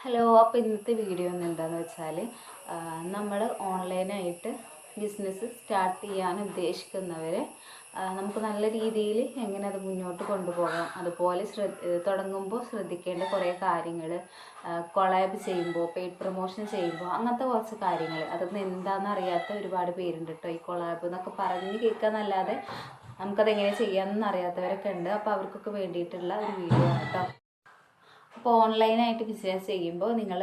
Hello അപ്പോൾ ഇന്നത്തെ video ഒന്ന് എന്താണെന്ന് വെച്ചാൽ നമ്മൾ ഓൺലൈനായിട്ട് ബിസിനസ് സ്റ്റാർട്ട് ചെയ്യാൻ ഉദ്ദേശിക്കുന്നവർ നമുക്ക് നല്ല രീതിയിൽ എങ്ങനെ അത് മുന്നോട്ട് കൊണ്ടുപോകാം അതുപോലെ തുടങ്ങുമ്പോൾ ശ്രദ്ധിക്കേണ്ട കുറേ കാര്യങ്ങൾ കൊളാബ് ചെയ്യുമ്പോൾ പെയ്ഡ് പ്രൊമോഷൻ ചെയ്യുമ്പോൾ അങ്ങനത്തെ കുറച്ച് കാര്യങ്ങൾ അതൊന്നും എന്താണെന്ന് അറിയാത്ത ഒരുപാട് പേരുണ്ട് കേട്ടോ ഈ കൊളാബ് എന്നൊക്കെ പറഞ്ഞ് കേൾക്കാന്നല്ലാതെ നമുക്കതെങ്ങനെ ചെയ്യാമെന്ന് അറിയാത്തവരൊക്കെ ഉണ്ട്. അപ്പോൾ അവർക്കൊക്കെ വേണ്ടിയിട്ടുള്ള ഒരു വീഡിയോ ആണ് കേട്ടോ അപ്പോൾ ഓൺലൈനായിട്ട് ബിസിനസ് ചെയ്യുമ്പോൾ നിങ്ങൾ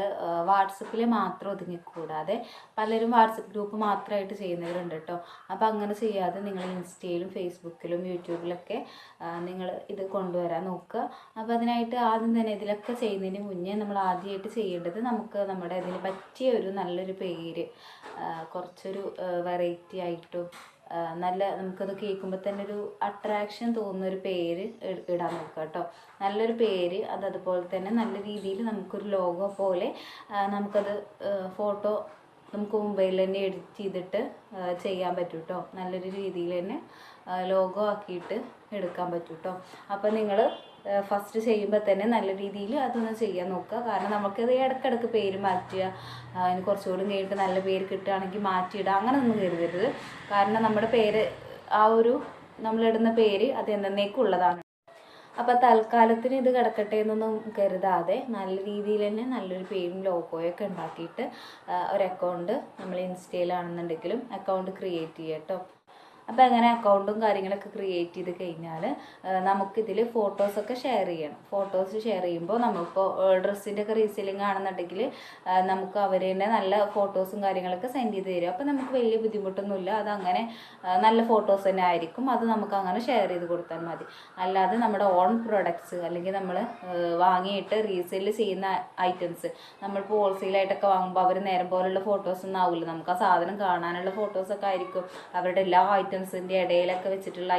വാട്സപ്പിൽ മാത്രം ഒതുങ്ങിക്കൂടാതെ പലരും വാട്സപ്പ് ഗ്രൂപ്പ് മാത്രമായിട്ട് ചെയ്യുന്നവരുണ്ട് കേട്ടോ. അപ്പോൾ അങ്ങനെ ചെയ്യാതെ നിങ്ങൾ ഇൻസ്റ്റയിലും ഫേസ്ബുക്കിലും യൂട്യൂബിലൊക്കെ നിങ്ങൾ ഇത് കൊണ്ടുവരാൻ നോക്കുക. അപ്പോൾ അതിനായിട്ട് ആദ്യം തന്നെ ഇതിലൊക്കെ ചെയ്യുന്നതിന് മുന്നേ നമ്മൾ ആദ്യമായിട്ട് ചെയ്യേണ്ടത് നമുക്ക് നമ്മുടെ അതിന് പറ്റിയ ഒരു നല്ലൊരു പേര് കുറച്ചൊരു വെറൈറ്റി ആയിട്ടും നല്ല നമുക്കത് കേൾക്കുമ്പോൾ തന്നെ ഒരു അട്രാക്ഷൻ തോന്നുന്ന ഒരു പേര് ഇടാൻ നോക്കുക കേട്ടോ. നല്ലൊരു പേര് അത് അതുപോലെ തന്നെ നല്ല രീതിയിൽ നമുക്കൊരു ലോഗോ പോലെ നമുക്കത് ഫോട്ടോ നമുക്ക് മൊബൈലിൽ തന്നെ എഡിറ്റ് ചെയ്തിട്ട് ചെയ്യാൻ പറ്റും കേട്ടോ നല്ലൊരു രീതിയിൽ തന്നെ ലോഗോ ആക്കിയിട്ട് എടുക്കാൻ പറ്റും കേട്ടോ അപ്പോൾ നിങ്ങൾ ഫസ്റ്റ് ചെയ്യുമ്പോൾ തന്നെ നല്ല രീതിയിൽ അതൊന്ന് ചെയ്യാൻ നോക്കുക. കാരണം നമുക്കത് ഇടയ്ക്കിടയ്ക്ക് പേര് മാറ്റുക. അതിന് കുറച്ചുകൂടി കഴിഞ്ഞിട്ട് നല്ല പേര് കിട്ടുകയാണെങ്കിൽ മാറ്റിയിടുക. അങ്ങനെ ഒന്നും കരുതരുത്. കാരണം നമ്മുടെ പേര് ആ ഒരു നമ്മളിടുന്ന പേര് അത് എന്നേക്കുള്ളതാണ് അപ്പോൾ തൽക്കാലത്തിന് ഇത് കിടക്കട്ടെ എന്നൊന്നും കരുതാതെ നല്ല രീതിയിൽ തന്നെ നല്ലൊരു പേരും ലോഗോയൊക്കെ ഉണ്ടാക്കിയിട്ട് ഒരു അക്കൗണ്ട് നമ്മൾ ഇൻസ്റ്റയിലാണെന്നുണ്ടെങ്കിലും അക്കൗണ്ട് ക്രിയേറ്റ് ചെയ്യാം കേട്ടോ അപ്പോൾ അങ്ങനെ അക്കൗണ്ടും കാര്യങ്ങളൊക്കെ ക്രിയേറ്റ് ചെയ്ത് കഴിഞ്ഞാൽ നമുക്കിതിൽ ഫോട്ടോസൊക്കെ ഷെയർ ചെയ്യണം. ഫോട്ടോസ് ഷെയർ ചെയ്യുമ്പോൾ നമ്മളിപ്പോൾ ഡ്രസ്സിന്റെ ഒക്കെ റീസെല്ലിംഗ് ആണെന്നുണ്ടെങ്കിൽ നമുക്ക് അവർ തന്നെ നല്ല ഫോട്ടോസും കാര്യങ്ങളൊക്കെ സെൻഡ് ചെയ്ത് തരും. അപ്പോൾ നമുക്ക് വലിയ ബുദ്ധിമുട്ടൊന്നുമില്ല. അത് അങ്ങനെ നല്ല ഫോട്ടോസ് തന്നെ ആയിരിക്കും. അത് നമുക്ക് അങ്ങനെ ഷെയർ ചെയ്ത് കൊടുത്താൽ മതി. അല്ലാതെ നമ്മുടെ ഓൺ പ്രൊഡക്ട്സ് അല്ലെങ്കിൽ നമ്മൾ വാങ്ങിയിട്ട് റീസെൽ ചെയ്യുന്ന ഐറ്റംസ് നമ്മളിപ്പോൾ ഹോൾസെയിലായിട്ടൊക്കെ വാങ്ങുമ്പോൾ അവർ നേരം പോലുള്ള ഫോട്ടോസ് ഒന്നും ആവില്ല നമുക്ക് ആ സാധനം കാണാനുള്ള ഫോട്ടോസൊക്കെ ആയിരിക്കും. അവരുടെ എല്ലാ ഐറ്റംസിന്റെ ഇടയിലൊക്കെ വെച്ചിട്ടുള്ള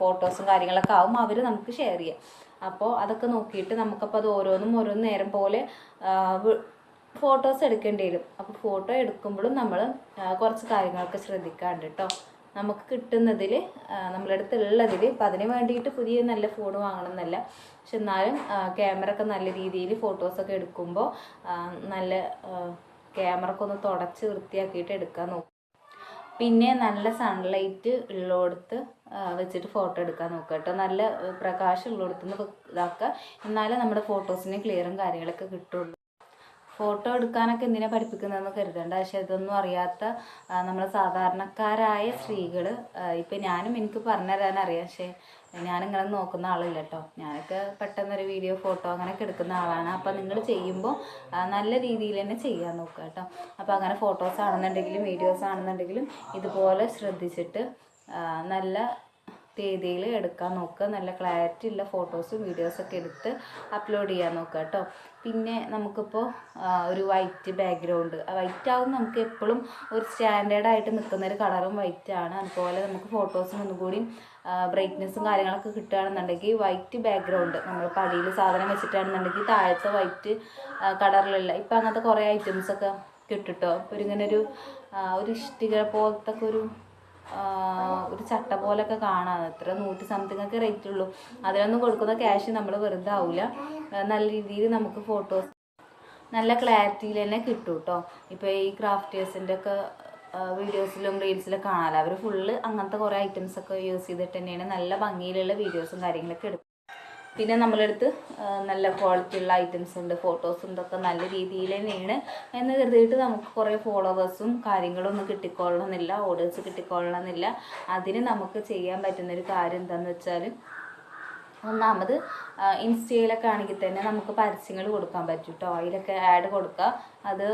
ഫോട്ടോസും കാര്യങ്ങളൊക്കെ ആവും അവർ നമുക്ക് ഷെയർ ചെയ്യാം. അപ്പോൾ അതൊക്കെ നോക്കിയിട്ട് നമുക്കപ്പോൾ അത് ഓരോന്നും ഓരോന്നും നേരം പോലെ ഫോട്ടോസ് എടുക്കേണ്ടി വരും. അപ്പോൾ ഫോട്ടോ എടുക്കുമ്പോഴും നമ്മൾ കുറച്ച് കാര്യങ്ങളൊക്കെ ശ്രദ്ധിക്കാണ്ട് കേട്ടോ നമുക്ക് കിട്ടുന്നതിൽ നമ്മുടെ അടുത്തുള്ളതിൽ ഇപ്പം അതിന് വേണ്ടിയിട്ട് പുതിയ നല്ല ഫോൺ വാങ്ങണം എന്നല്ല പക്ഷെ എന്നാലും ക്യാമറ ഒക്കെ നല്ല രീതിയിൽ ഫോട്ടോസൊക്കെ എടുക്കുമ്പോൾ നല്ല ക്യാമറ ഒക്കെ ഒന്ന് തുടച്ച് വൃത്തിയാക്കിയിട്ട് എടുക്കാൻ നോക്കും. പിന്നെ നല്ല സൺലൈറ്റ് ഉള്ളിടത്ത് വെച്ചിട്ട് ഫോട്ടോ എടുക്കാൻ നോക്കുക കേട്ടോ. നല്ല പ്രകാശം ഉള്ളിടത്തുനിന്ന് ഇതാക്കുക. എന്നാലേ നമ്മുടെ ഫോട്ടോസിന് ക്ലിയറും കാര്യങ്ങളൊക്കെ കിട്ടുള്ളൂ. ഫോട്ടോ എടുക്കാനൊക്കെ എന്തിനാ പഠിപ്പിക്കുന്നതെന്ന് കരുതണ്ട. പക്ഷെ ഇതൊന്നും അറിയാത്ത നമ്മൾ സാധാരണക്കാരായ സ്ത്രീകൾ ഇപ്പം ഞാനും എനിക്ക് പറഞ്ഞു തരാൻ പക്ഷേ ഞാനിങ്ങനെ നോക്കുന്ന ആളില്ല കേട്ടോ. ഞാനൊക്കെ പെട്ടെന്നൊരു വീഡിയോ ഫോട്ടോ അങ്ങനെയൊക്കെ എടുക്കുന്ന ആളാണ്. അപ്പം നിങ്ങൾ ചെയ്യുമ്പോൾ നല്ല രീതിയിൽ തന്നെ ചെയ്യാൻ നോക്കുക കേട്ടോ. അപ്പോൾ അങ്ങനെ ഫോട്ടോസ് ആണെന്നുണ്ടെങ്കിലും വീഡിയോസ് ആണെന്നുണ്ടെങ്കിലും ഇതുപോലെ ശ്രദ്ധിച്ചിട്ട് നല്ല രീതിയിൽ എടുക്കാൻ നോക്കുക നല്ല ക്ലാരിറ്റി ഉള്ള ഫോട്ടോസും വീഡിയോസൊക്കെ എടുത്ത് അപ്ലോഡ് ചെയ്യാൻ നോക്കുക കേട്ടോ. പിന്നെ നമുക്കിപ്പോൾ ഒരു വൈറ്റ് ബാക്ക്ഗ്രൗണ്ട് വൈറ്റ് ആവും നമുക്ക് എപ്പോഴും ഒരു സ്റ്റാൻഡേർഡായിട്ട് നിൽക്കുന്ന ഒരു കളറും വൈറ്റ് ആണ്. അതുപോലെ നമുക്ക് ഫോട്ടോസിന് ഒന്നുകൂടി ബ്രൈറ്റ്നസ്സും കാര്യങ്ങളൊക്കെ കിട്ടുകയാണെന്നുണ്ടെങ്കിൽ വൈറ്റ് ബാക്ക്ഗ്രൗണ്ട് നമ്മൾ പടിയിൽ സാധനം വെച്ചിട്ടാണെന്നുണ്ടെങ്കിൽ താഴത്തെ വൈറ്റ് കളറിലുള്ള ഇപ്പം അങ്ങനത്തെ കുറേ ഐറ്റംസൊക്കെ കിട്ടുട്ടോ. അപ്പോൾ ഇങ്ങനെ ഒരു ഒരു ഇഷ്ടിക പോലത്തെ ഒരു ഒരു ചട്ട പോലൊക്കെ കാണാം. എത്ര നൂറ്റി സംതിങ് ഒക്കെ റേറ്റ് ഉള്ളൂ. അതിലൊന്നും കൊടുക്കുന്ന ക്യാഷ് നമ്മൾ വെറുതെ ആവില്ല നല്ല രീതിയിൽ നമുക്ക് ഫോട്ടോസ് നല്ല ക്ലാരിറ്റിയിൽ തന്നെ കിട്ടും കേട്ടോ ഇപ്പോൾ ഈ ക്രാഫ്റ്റേഴ്സിന്റെ ഒക്കെ വീഡിയോസിലും റീൽസിലും കാണാമല്ലോ അവർ ഫുള്ള് അങ്ങനത്തെ കുറേ ഐറ്റംസ് ഒക്കെ യൂസ് ചെയ്തിട്ട് തന്നെയാണ് നല്ല ഭംഗിയിലുള്ള വീഡിയോസും കാര്യങ്ങളൊക്കെ എടുക്കും പിന്നെ നമ്മളെടുത്ത് നല്ല ക്വാളിറ്റി ഉള്ള ഐറ്റംസ് ഉണ്ട് ഫോട്ടോസും ഇതൊക്കെ നല്ല രീതിയിൽ തന്നെയാണ്. എന്ന് കരുതിയിട്ട് നമുക്ക് കുറേ ഫോളോവേഴ്സും കാര്യങ്ങളും ഒന്നും കിട്ടിക്കൊള്ളണമെന്നില്ല ഓർഡേഴ്സ് കിട്ടിക്കൊള്ളണമെന്നില്ല. അതിന് നമുക്ക് ചെയ്യാൻ പറ്റുന്നൊരു കാര്യം എന്താണെന്ന് വെച്ചാൽ ഒന്നാമത് ഇൻസ്റ്റയിലൊക്കെ ആണെങ്കിൽ തന്നെ നമുക്ക് പരസ്യങ്ങൾ കൊടുക്കാൻ പറ്റും കേട്ടോ അതിലൊക്കെ ആഡ് കൊടുക്കുക. അത്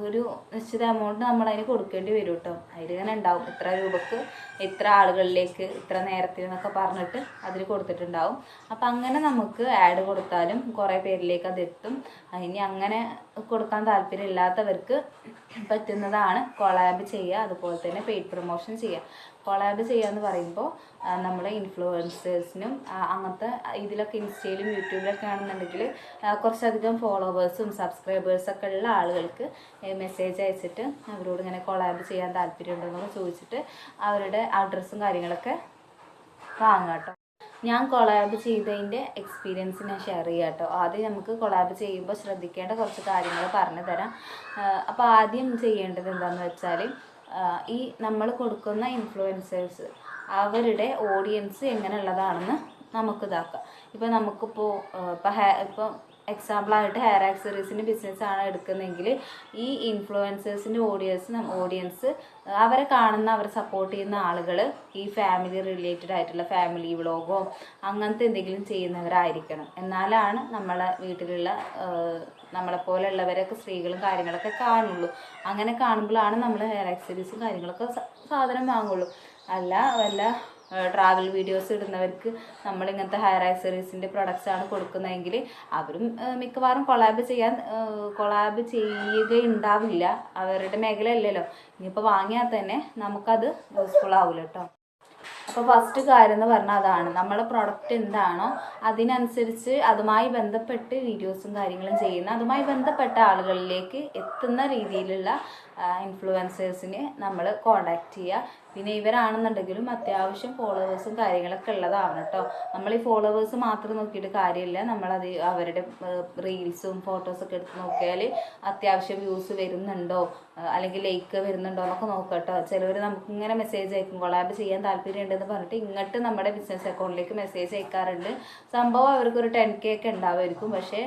ഒരു നിശ്ചിത എമൗണ്ട് നമ്മൾ അതിന് കൊടുക്കേണ്ടി വരും കേട്ടോ അതിലിങ്ങനെ ഉണ്ടാവും. ഇത്ര രൂപക്ക് ഇത്ര ആളുകളിലേക്ക് ഇത്ര നേരത്തിൽ എന്നൊക്കെ പറഞ്ഞിട്ട് അതിൽ കൊടുത്തിട്ടുണ്ടാവും. അപ്പം അങ്ങനെ നമുക്ക് ആഡ് കൊടുത്താലും കുറേ പേരിലേക്ക് അത് എത്തും. ഇനി അങ്ങനെ കൊടുക്കാൻ താല്പര്യം ഇല്ലാത്തവർക്ക് പറ്റുന്നതാണ് കൊളാബ് ചെയ്യുക അതുപോലെ തന്നെ പെയ്ഡ് പ്രൊമോഷൻ ചെയ്യുക. കൊളാബ് ചെയ്യാന്ന് പറയുമ്പോൾ നമ്മൾ ഇൻഫ്ലുവൻസേഴ്സിനും അങ്ങനത്തെ ഇതിലൊക്കെ ഇൻസ്റ്റയിലും യൂട്യൂബിലൊക്കെ ആണെന്നുണ്ടെങ്കിൽ കുറച്ചധികം ഫോളോവേഴ്സും സബ്സ്ക്രൈബേഴ്സൊക്കെ ഉള്ള ആളുകൾക്ക് മെസ്സേജ് അയച്ചിട്ട് അവരോട് ഇങ്ങനെ കൊളാബ് ചെയ്യാൻ താല്പര്യമുണ്ടെന്നൊക്കെ ചോദിച്ചിട്ട് അവരുടെ അഡ്രസ്സും കാര്യങ്ങളൊക്കെ വാങ്ങാം കേട്ടോ. ഞാൻ കൊളാബ് ചെയ്തതിന്റെ എക്സ്പീരിയൻസ് ഞാൻ ഷെയർ ചെയ്യാം കേട്ടോ. ആദ്യം നമുക്ക് കൊളാബ് ചെയ്യുമ്പോൾ ശ്രദ്ധിക്കേണ്ട കുറച്ച് കാര്യങ്ങൾ പറഞ്ഞു തരാം അപ്പോൾ ആദ്യം ചെയ്യേണ്ടത് എന്താണെന്ന് വെച്ചാൽ ഈ നമ്മൾ കൊടുക്കുന്ന ഇൻഫ്ലുവൻസേഴ്സ് അവരുടെ ഓഡിയൻസ് എങ്ങനെയുള്ളതാണെന്ന് നമുക്ക് ഇതാക്കാം. ഇപ്പോൾ നമുക്കിപ്പോൾ ഇപ്പോൾ ഹെ ഇപ്പോൾ എക്സാമ്പിളായിട്ട് ഹെയർ ആക്സറീസിന്റെ ബിസിനസ്സാണ് എടുക്കുന്നതെങ്കിൽ ഈ ഇൻഫ്ലുവൻസേഴ്സിന്റെ ഓഡിയൻസ് ഓഡിയൻസ് അവരെ കാണുന്ന അവരെ സപ്പോർട്ട് ചെയ്യുന്ന ആളുകൾ ഈ ഫാമിലി റിലേറ്റഡ് ആയിട്ടുള്ള ഫാമിലി വ്ളോഗോ അങ്ങനത്തെ എന്തെങ്കിലും ചെയ്യുന്നവരായിരിക്കണം. എന്നാലാണ് നമ്മളെ വീട്ടിലുള്ള നമ്മളെ പോലെയുള്ളവരൊക്കെ സ്ത്രീകളും കാര്യങ്ങളൊക്കെ കാണുള്ളൂ. അങ്ങനെ കാണുമ്പോഴാണ് നമ്മൾ ഹെയർ ആക്സറീസും കാര്യങ്ങളൊക്കെ സാധനം വാങ്ങുള്ളൂ. അല്ല വല്ല ട്രാവൽ വീഡിയോസ് ഇടുന്നവർക്ക് നമ്മളിങ്ങനത്തെ ഹെയർ ആക്സറീസിന്റെ പ്രൊഡക്ട്സ് ആണ് കൊടുക്കുന്നതെങ്കിൽ അവരും മിക്കവാറും കൊളാബ് ചെയ്യാൻ കൊളാബ് ചെയ്യുകയുണ്ടാവില്ല അവരുടെ മേഖല അല്ലല്ലോ ഇനിയിപ്പോൾ വാങ്ങിയാൽ തന്നെ നമുക്കത് യൂസ്ഫുൾ ആവില്ല കേട്ടോ അപ്പോൾ ഫസ്റ്റ് കാര്യം എന്ന് പറഞ്ഞാൽ അതാണ്. നമ്മളെ പ്രൊഡക്റ്റ് എന്താണോ അതിനനുസരിച്ച് അതുമായി ബന്ധപ്പെട്ട് വീഡിയോസും കാര്യങ്ങളും ചെയ്യുന്ന അതുമായി ബന്ധപ്പെട്ട ആളുകളിലേക്ക് എത്തുന്ന രീതിയിലുള്ള ഇൻഫ്ലുവൻസേഴ്സിനെ നമ്മൾ കോണ്ടാക്ട് ചെയ്യുക. പിന്നെ ഇവരാണെന്നുണ്ടെങ്കിലും അത്യാവശ്യം ഫോളോവേഴ്സും കാര്യങ്ങളൊക്കെ ഉള്ളതാണ് കേട്ടോ. നമ്മൾ ഈ ഫോളോവേഴ്സ് മാത്രം നോക്കിയിട്ട് കാര്യമില്ല. നമ്മളത് അവരുടെ റീൽസും ഫോട്ടോസൊക്കെ എടുത്ത് നോക്കിയാൽ അത്യാവശ്യം വ്യൂസ് വരുന്നുണ്ടോ? അല്ലെങ്കിൽ ലൈക്ക് വരുന്നുണ്ടോ എന്നൊക്കെ നോക്കാം കേട്ടോ. ചിലവർ നമുക്ക് ഇങ്ങനെ മെസ്സേജ് അയക്കും. കൊളാബ് ചെയ്യാൻ താല്പര്യമുണ്ടെന്ന് പറഞ്ഞിട്ട് ഇങ്ങോട്ട് നമ്മുടെ ബിസിനസ് അക്കൗണ്ടിലേക്ക് മെസ്സേജ് അയക്കാറുണ്ട്. സംഭവം അവർക്കൊരു ടെൻ കെ ഒക്കെ ഉണ്ടാവുമായിരിക്കും. പക്ഷേ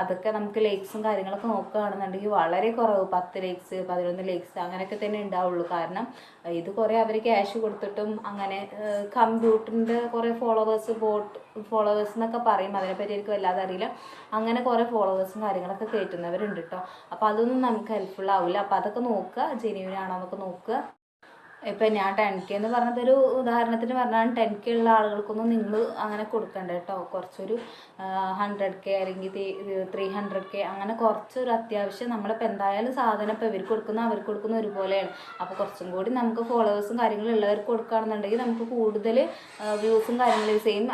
അതൊക്കെ നമുക്ക് ലൈക്സും കാര്യങ്ങളൊക്കെ നോക്കുകയാണെന്നുണ്ടെങ്കിൽ വളരെ കുറവ്. പത്ത് ലൈക്സ് പതിനൊന്ന് ലൈക്സ് അങ്ങനെയൊക്കെ തന്നെ ഉണ്ടാവുള്ളൂ. കാരണം ഇത് കുറേ അവർ ക്യാഷ് കൊടുത്തിട്ടും അങ്ങനെ കമ്പ്യൂട്ടറിന്റെ കുറേ ഫോളോവേഴ്സ് ബോട്ട് ഫോളോവേഴ്സ് എന്നൊക്കെ പറയും. അതിനെപ്പറ്റി എനിക്ക് വല്ലാതെ അറിയില്ല. അങ്ങനെ കുറേ ഫോളോവേഴ്സും കാര്യങ്ങളൊക്കെ കയറ്റുന്നവരുണ്ട് കേട്ടോ അപ്പോൾ അതൊന്നും നമുക്ക് ഹെൽപ്ഫുൾ ആവില്ല അപ്പോൾ അതൊക്കെ നോക്കുക. ജെന്യൂൻ എന്നൊക്കെ നോക്കുക. ഇപ്പം ഞാൻ ടെൻ കെ എന്ന് പറഞ്ഞതൊരു ഉദാഹരണത്തിന് പറഞ്ഞാൽ ടെൻ കെ ഉള്ള ആളുകൾക്കൊന്നും നിങ്ങൾ അങ്ങനെ കൊടുക്കണ്ട കേട്ടോ. കുറച്ചൊരു ഹൺഡ്രഡ് കെ അല്ലെങ്കിൽ ത്രീ ഹൺഡ്രഡ് കെ അങ്ങനെ കുറച്ചൊരു അത്യാവശ്യം നമ്മളിപ്പോൾ എന്തായാലും സാധനം ഇപ്പോൾ ഇവർക്ക് കൊടുക്കുന്ന അവർക്ക് കൊടുക്കുന്ന ഒരുപോലെയാണ്. അപ്പോൾ കുറച്ചും കൂടി നമുക്ക് ഫോളോവേഴ്സും കാര്യങ്ങളും ഉള്ളവർക്ക് കൊടുക്കുകയാണെന്നുണ്ടെങ്കിൽ നമുക്ക് കൂടുതൽ വ്യൂസും കാര്യങ്ങളും സെയിം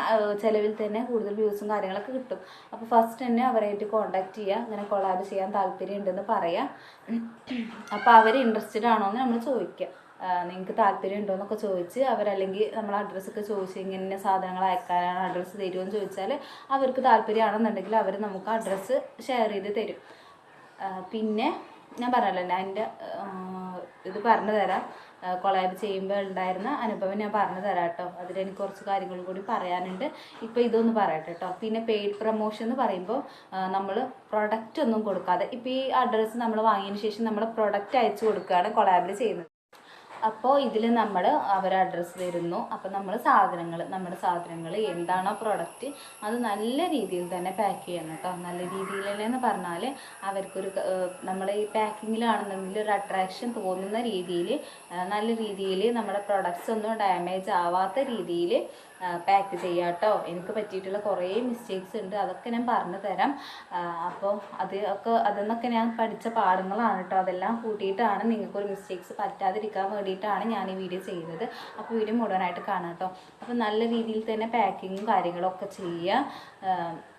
ചിലവിൽ തന്നെ കൂടുതൽ വ്യൂസും കാര്യങ്ങളൊക്കെ കിട്ടും. അപ്പോൾ ഫസ്റ്റ് തന്നെ അവരായിട്ട് കോണ്ടാക്ട് ചെയ്യുക അങ്ങനെ കൊളാബ് ചെയ്യാൻ താല്പര്യം ഉണ്ടെന്ന് പറയാം. അപ്പോൾ അവർ ഇൻട്രസ്റ്റഡ് ആണോ എന്ന് നമ്മൾ ചോദിക്കുക നിങ്ങൾക്ക് താല്പര്യം ഉണ്ടോ എന്നൊക്കെ ചോദിച്ച് അവരല്ലെങ്കിൽ നമ്മൾ അഡ്രസ്സൊക്കെ ചോദിച്ച് ഇങ്ങനെ സാധനങ്ങൾ അയക്കാനാണ് അഡ്രസ്സ് തരുമെന്ന് ചോദിച്ചാൽ അവർക്ക് താല്പര്യമാണെന്നുണ്ടെങ്കിൽ അവർ നമുക്ക് അഡ്രസ്സ് ഷെയർ ചെയ്ത് തരും. പിന്നെ ഞാൻ പറഞ്ഞല്ലോ എന്റെ ഇത് പറഞ്ഞു തരാം. കൊളാബ് ചെയ്യുമ്പോൾ ഉണ്ടായിരുന്ന അനുഭവം ഞാൻ പറഞ്ഞു തരാം കേട്ടോ. അതിലെനിക്ക് കുറച്ച് കാര്യങ്ങൾ കൂടി പറയാനുണ്ട്. ഇപ്പോൾ ഇതൊന്ന് പറയട്ടെ കേട്ടോ. പിന്നെ പെയ്ഡ് പ്രൊമോഷൻ എന്ന് പറയുമ്പോൾ നമ്മൾ പ്രൊഡക്റ്റ് ഒന്നും കൊടുക്കാതെ ഇപ്പോൾ ഈ അഡ്രസ്സ് നമ്മൾ വാങ്ങിയതിന് ശേഷം നമ്മൾ പ്രൊഡക്റ്റ് അയച്ചു കൊടുക്കുകയാണ് കൊളാബിൽ ചെയ്യുന്നത്. അപ്പോൾ ഇതിൽ നമ്മൾ അവർ അഡ്രസ്സ് തരുന്നു. അപ്പോൾ നമ്മൾ സാധനങ്ങൾ നമ്മുടെ സാധനങ്ങൾ എന്താണോ പ്രൊഡക്റ്റ് അത് നല്ല രീതിയിൽ തന്നെ പാക്ക് ചെയ്യണം കേട്ടോ നല്ല രീതിയിലെന്ന് പറഞ്ഞാൽ അവർക്കൊരു നമ്മൾ ഈ പാക്കിങ്ങിലാണെന്നുണ്ടെങ്കിൽ ഒരു അട്രാക്ഷൻ തോന്നുന്ന രീതിയിൽ നല്ല രീതിയിൽ നമ്മുടെ പ്രൊഡക്ട്സ് ഒന്നും ഡാമേജ് ആവാത്ത രീതിയിൽ പാക്ക് ചെയ്യുക കേട്ടോ എനിക്ക് പറ്റിയിട്ടുള്ള കുറേ മിസ്റ്റേക്സ് ഉണ്ട്. അതൊക്കെ ഞാൻ പറഞ്ഞു തരാം. അപ്പോൾ അത് ഒക്കെ അതെന്നൊക്കെ ഞാൻ പഠിച്ച പാഠങ്ങളാണ് കേട്ടോ അതെല്ലാം കൂട്ടിയിട്ടാണ് നിങ്ങൾക്കൊരു മിസ്റ്റേക്സ് പറ്റാതിരിക്കാൻ വേണ്ടിയിട്ടാണ് ഞാൻ ഈ വീഡിയോ ചെയ്യുന്നത്. അപ്പോൾ വീഡിയോ മുഴുവനായിട്ട് കാണാം കേട്ടോ അപ്പോൾ നല്ല രീതിയിൽ തന്നെ പാക്കിങ്ങും കാര്യങ്ങളും ഒക്കെ ചെയ്യുക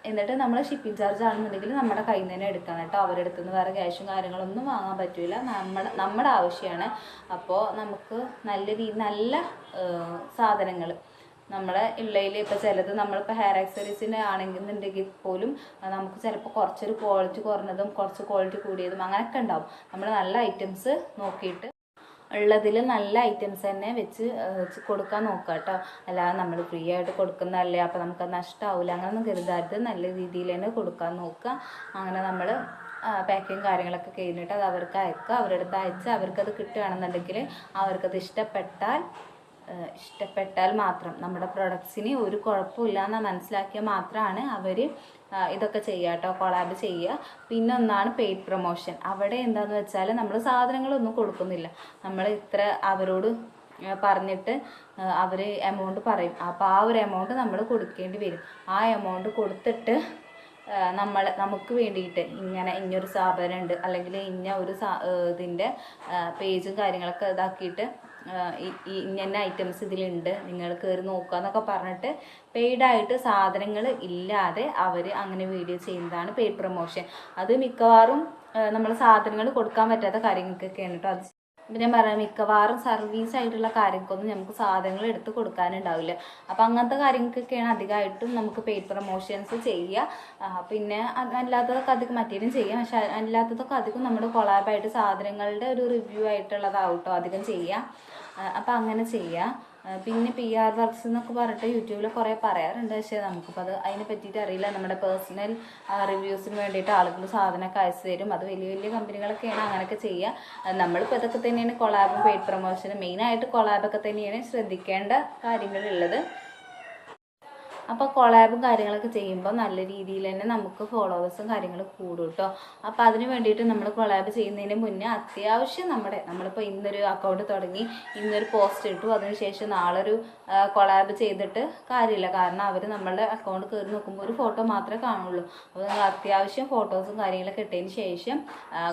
എന്നിട്ട് നമ്മൾ ഷിപ്പിംഗ് ചാർജ് ആണെന്നുണ്ടെങ്കിൽ നമ്മുടെ കയ്യിൽ നിന്ന് തന്നെ എടുക്കണം കേട്ടോ അവരുടെ നിന്ന് വേറെ ക്യാഷും കാര്യങ്ങളൊന്നും വാങ്ങാൻ പറ്റില്ല നമ്മുടെ നമ്മുടെ ആവശ്യമാണ് അപ്പോൾ നമുക്ക് നല്ല രീതി നല്ല സാധനങ്ങൾ നമ്മളെ ഉള്ളതിൽ ഇപ്പോൾ ചിലത് നമ്മളിപ്പോൾ ഹെയർ ആക്സറീസിന് ആണെന്നുണ്ടെങ്കിൽ പോലും നമുക്ക് ചിലപ്പോൾ കുറച്ചൊരു ക്വാളിറ്റി കുറഞ്ഞതും കുറച്ച് ക്വാളിറ്റി കൂടിയതും അങ്ങനെയൊക്കെ ഉണ്ടാവും. നമ്മൾ നല്ല ഐറ്റംസ് നോക്കിയിട്ട് ഉള്ളതിൽ നല്ല ഐറ്റംസ് തന്നെ വെച്ച് കൊടുക്കാൻ നോക്കുക കേട്ടോ. അല്ലാതെ നമ്മൾ ഫ്രീ ആയിട്ട് കൊടുക്കുന്നതല്ലേ അപ്പോൾ നമുക്ക് നഷ്ടമാവില്ല അങ്ങനെയൊന്നും കരുതരുത് നല്ല രീതിയിൽ തന്നെ കൊടുക്കാൻ നോക്കുക. അങ്ങനെ നമ്മൾ പാക്കിങ് കാര്യങ്ങളൊക്കെ കഴിഞ്ഞിട്ട് അത് അവർക്ക് അയക്കുക. അവരുടെ അടുത്ത് അയച്ച് അവർക്കത് കിട്ടുകയാണെന്നുണ്ടെങ്കിൽ അവർക്കത് ഇഷ്ടപ്പെട്ടാൽ ഇഷ്ടപ്പെട്ടാൽ മാത്രം. നമ്മുടെ പ്രൊഡക്ട്സിന് ഒരു കുഴപ്പമില്ല എന്ന് മനസ്സിലാക്കിയാൽ മാത്രമാണ് അവർ ഇതൊക്കെ ചെയ്യുക കേട്ടോ കൊളാബ് ചെയ്യുക. പിന്നെ ഒന്നാണ് പെയ്ഡ് പ്രൊമോഷൻ അവിടെ എന്താണെന്ന് വെച്ചാൽ നമ്മൾ സാധനങ്ങളൊന്നും കൊടുക്കുന്നില്ല. നമ്മൾ ഇത്ര അവരോട് പറഞ്ഞിട്ട് അവർ എമൗണ്ട് പറയും. അപ്പോൾ ആ ഒരു എമൗണ്ട് നമ്മൾ കൊടുക്കേണ്ടി വരും. ആ എമൗണ്ട് കൊടുത്തിട്ട് നമ്മൾ നമുക്ക് വേണ്ടിയിട്ട് ഇങ്ങനെ ഇങ്ങനൊരു സ്ഥാപനം ഉണ്ട് അല്ലെങ്കിൽ ഇന്ന ഒരു ഇതിന്റെ പേജും കാര്യങ്ങളൊക്കെ ഇതാക്കിയിട്ട് ഇന്ന ഐറ്റംസ് ഇതിലുണ്ട്. നിങ്ങൾ കയറി നോക്കുക എന്നൊക്കെ പറഞ്ഞിട്ട് പെയ്ഡായിട്ട് സാധനങ്ങൾ ഇല്ലാതെ അവർ അങ്ങനെ വീഡിയോ ചെയ്യുന്നതാണ് പെയ്ഡ് പ്രൊമോഷൻ അത് മിക്കവാറും നമ്മൾ സാധനങ്ങൾ കൊടുക്കാൻ പറ്റാത്ത കാര്യങ്ങൾക്കൊക്കെയാണ് കേട്ടോ അത്. ഇപ്പം ഞാൻ പറയാം മിക്കവാറും സർവീസ് ആയിട്ടുള്ള കാര്യങ്ങൾക്കൊന്നും നമുക്ക് സാധനങ്ങൾ എടുത്ത് കൊടുക്കാനുണ്ടാവില്ല. അപ്പം അങ്ങനത്തെ കാര്യങ്ങൾക്കൊക്കെയാണ് അധികമായിട്ടും നമുക്ക് പെയ്ഡ് പ്രൊമോഷൻസ് ചെയ്യുക പിന്നെ അല്ലാത്തതൊക്കെ അധികം മറ്റേലും ചെയ്യാം. പക്ഷെ അല്ലാത്തതൊക്കെ അധികം നമ്മുടെ കൊളാബായിട്ട് സാധനങ്ങളുടെ ഒരു റിവ്യൂ ആയിട്ടുള്ളതാവും കേട്ടോ അധികം ചെയ്യുക അപ്പം അങ്ങനെ ചെയ്യുക പിന്നെ പി ആർ വർക്ക്സ് എന്നൊക്കെ പറഞ്ഞിട്ട് യൂട്യൂബിൽ കുറേ പറയാറുണ്ട്. പക്ഷേ നമുക്കിപ്പോൾ അത് അതിനെ പറ്റിയിട്ട് അറിയില്ല. നമ്മുടെ പേഴ്സണൽ റിവ്യൂസിന് വേണ്ടിയിട്ട് ആളുകൾ സാധനമൊക്കെ അയച്ചു തരും. അത് വലിയ വലിയ കമ്പനികളൊക്കെയാണ് അങ്ങനെയൊക്കെ ചെയ്യുക നമ്മളിപ്പോൾ ഇതൊക്കെ തന്നെയാണ് കൊളാബും പെയ്ഡ് പ്രൊമോഷനും മെയിനായിട്ട് കൊളാബൊക്കെ തന്നെയാണ് ശ്രദ്ധിക്കേണ്ട കാര്യങ്ങളുള്ളത് അപ്പോൾ കൊളാബും കാര്യങ്ങളൊക്കെ ചെയ്യുമ്പോൾ നല്ല രീതിയിൽ തന്നെ നമുക്ക് ഫോളോവേഴ്സും കാര്യങ്ങളും കൂടും കേട്ടോ അപ്പോൾ അതിന് വേണ്ടിയിട്ട് നമ്മൾ കൊളാബ് ചെയ്യുന്നതിന് മുന്നേ അത്യാവശ്യം നമ്മുടെ നമ്മളിപ്പോൾ ഇന്നൊരു അക്കൗണ്ട് തുടങ്ങി ഇന്നൊരു പോസ്റ്റ് ഇട്ടു. അതിനുശേഷം നാളെ ഒരു കൊളാബ് ചെയ്തിട്ട് കാര്യമില്ല. കാരണം അവർ നമ്മളുടെ അക്കൗണ്ട് കയറി നോക്കുമ്പോൾ ഒരു ഫോട്ടോ മാത്രമേ കാണുള്ളൂ. അപ്പോൾ നിങ്ങൾ അത്യാവശ്യം ഫോട്ടോസും കാര്യങ്ങളൊക്കെ ഇട്ടതിന് ശേഷം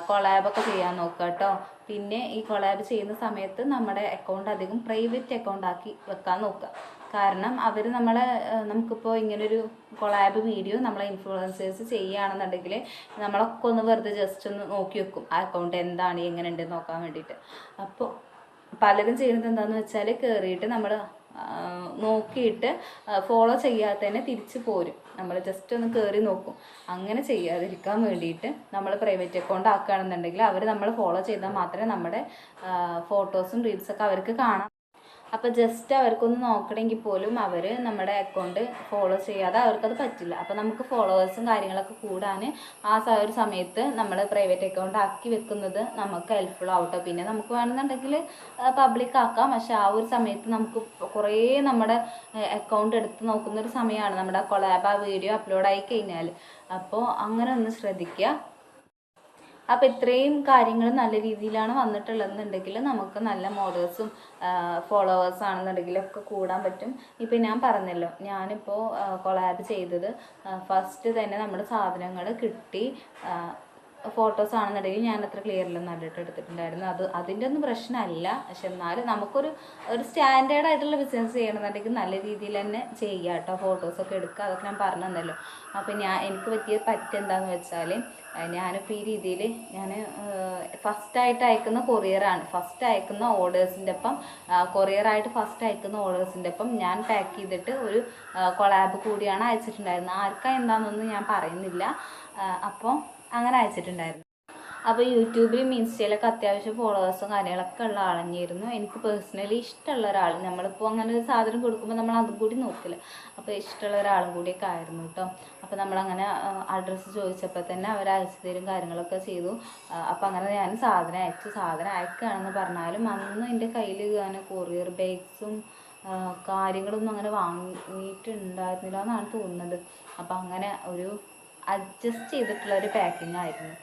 കൊളാബൊക്കെ ചെയ്യാൻ നോക്കുക കേട്ടോ പിന്നെ ഈ കൊളാബ് ചെയ്യുന്ന സമയത്ത് നമ്മുടെ അക്കൗണ്ട് അധികം പ്രൈവറ്റ് അക്കൗണ്ട് ആക്കി വെക്കാൻ നോക്കുക കാരണം അവർ നമ്മളെ നമുക്കിപ്പോൾ ഇങ്ങനൊരു കൊളാബ് വീഡിയോ നമ്മളെ ഇൻഫ്ലുവൻസേഴ്സ് ചെയ്യുകയാണെന്നുണ്ടെങ്കിൽ നമ്മളൊക്കെ ഒന്ന് വെറുതെ ജസ്റ്റ് ഒന്ന് നോക്കി വെക്കും. ആ അക്കൗണ്ട് എന്താണ് എങ്ങനെ ഉണ്ട് നോക്കാൻ വേണ്ടിയിട്ട്. അപ്പോൾ പലരും ചെയ്യുന്നത് എന്താണെന്ന് വെച്ചാൽ കയറിയിട്ട് നമ്മൾ നോക്കിയിട്ട് ഫോളോ ചെയ്യാതെ തന്നെ തിരിച്ച് പോരും. നമ്മൾ ജസ്റ്റ് ഒന്ന് കയറി നോക്കും. അങ്ങനെ ചെയ്യാതിരിക്കാൻ വേണ്ടിയിട്ട് നമ്മൾ പ്രൈവറ്റ് അക്കൗണ്ട് ആക്കുകയാണെന്നുണ്ടെങ്കിൽ അവർ നമ്മൾ ഫോളോ ചെയ്താൽ മാത്രമേ നമ്മുടെ ഫോട്ടോസും റീൽസൊക്കെ അവർക്ക് കാണാം അപ്പോൾ ജസ്റ്റ് അവർക്കൊന്ന് നോക്കണമെങ്കിൽ പോലും അവർ നമ്മുടെ അക്കൗണ്ട് ഫോളോ ചെയ്യാതെ അവർക്കത് പറ്റില്ല. അപ്പോൾ നമുക്ക് ഫോളോവേഴ്സും കാര്യങ്ങളൊക്കെ കൂടാൻ ആ ഒരു സമയത്ത് നമ്മൾ പ്രൈവറ്റ് അക്കൗണ്ട് ആക്കി വെക്കുന്നത് നമുക്ക് ഹെൽപ്ഫുൾ ആവട്ടോ. പിന്നെ നമുക്ക് വേണമെന്നുണ്ടെങ്കിൽ പബ്ലിക് ആക്കാം. പക്ഷെ ആ ഒരു സമയത്ത് നമുക്ക് കുറേ നമ്മുടെ അക്കൗണ്ട് എടുത്ത് നോക്കുന്ന ഒരു സമയമാണ് നമ്മുടെ കൊളാബ് ആ വീഡിയോ അപ്ലോഡ് ആയി കഴിഞ്ഞാൽ അപ്പോൾ അങ്ങനെ ഒന്ന് ശ്രദ്ധിക്കുക അപ്പോൾ ഇത്രയും കാര്യങ്ങൾ നല്ല രീതിയിലാണ് വന്നിട്ടുള്ളതെന്നുണ്ടെങ്കിൽ നമുക്ക് നല്ല മോഡേഴ്സും ഫോളോവേഴ്സ് ആണെന്നുണ്ടെങ്കിൽ ഒക്കെ കൂടാൻ പറ്റും. ഇപ്പം ഞാൻ പറഞ്ഞല്ലോ ഞാനിപ്പോൾ കൊളാബ് ചെയ്തത് ഫസ്റ്റ് തന്നെ നമ്മുടെ സാധനങ്ങൾ കിട്ടി ഫോട്ടോസ് ആണെന്നുണ്ടെങ്കിൽ ഞാൻ അത്ര ക്ലിയറിലൊന്നും നല്ലിട്ട് എടുത്തിട്ടുണ്ടായിരുന്നു. അത് അതിന്റെ ഒന്നും പ്രശ്നമല്ല. പക്ഷെ എന്നാലും നമുക്കൊരു ഒരു സ്റ്റാൻഡേർഡ് ആയിട്ടുള്ള ബിസിനസ് ചെയ്യണമെന്നുണ്ടെങ്കിൽ നല്ല രീതിയിൽ തന്നെ ചെയ്യുക കേട്ടോ. ഫോട്ടോസൊക്കെ എടുക്കുക. അതൊക്കെ ഞാൻ പറഞ്ഞു തന്നല്ലോ അപ്പോൾ ഞാൻ എനിക്ക് പറ്റിയ പറ്റെന്താന്ന് വെച്ചാൽ ഞാനിപ്പോൾ ഈ രീതിയിൽ ഞാൻ ഫസ്റ്റായിട്ട് അയക്കുന്ന കൊറിയറാണ് ഫസ്റ്റ് അയക്കുന്ന ഓർഡേഴ്സിന്റെ ഒപ്പം കൊറിയറായിട്ട് ഫസ്റ്റ് അയക്കുന്ന ഓർഡേഴ്സിന്റെ ഒപ്പം ഞാൻ പാക്ക് ചെയ്തിട്ട് ഒരു കൊളാബ് കൂടിയാണ് അയച്ചിട്ടുണ്ടായിരുന്നത്. ആർക്കാ എന്താണെന്നൊന്നും ഞാൻ പറയുന്നില്ല. അപ്പോൾ അങ്ങനെ അയച്ചിട്ടുണ്ടായിരുന്നു. അപ്പോൾ യൂട്യൂബിലും ഇൻസ്റ്റയിലൊക്കെ അത്യാവശ്യം ഫോളോവേഴ്സും കാര്യങ്ങളൊക്കെ ഉള്ള ആളഞ്ഞിരുന്നു എനിക്ക് പേഴ്സണലി ഇഷ്ടമുള്ള ഒരാൾ നമ്മളിപ്പോൾ അങ്ങനെ ഒരു സാധനം കൊടുക്കുമ്പോൾ നമ്മൾ അതും കൂടി നോക്കില്ല. അപ്പോൾ ഇഷ്ടമുള്ള ഒരാളും കൂടിയൊക്കെ ആയിരുന്നു കേട്ടോ. അപ്പോൾ നമ്മളങ്ങനെ അഡ്രസ്സ് ചോദിച്ചപ്പോൾ തന്നെ അവർ അയച്ചു തരും കാര്യങ്ങളൊക്കെ ചെയ്തു. അപ്പോൾ അങ്ങനെ ഞാൻ സാധനം അയച്ചു. സാധനം അയക്കുകയാണെന്ന് പറഞ്ഞാലും അന്ന് എന്റെ കയ്യിൽ അങ്ങനെ കൊറിയർ ബാഗ്സും കാര്യങ്ങളൊന്നും അങ്ങനെ വാങ്ങിയിട്ടുണ്ടായിരുന്നില്ല എന്നാണ് തോന്നുന്നത്. അപ്പോൾ അങ്ങനെ ഒരു അഡ്ജസ്റ്റ് ചെയ്തിട്ടുള്ള ഒരു പാക്കിംഗ് ആയിരുന്നു.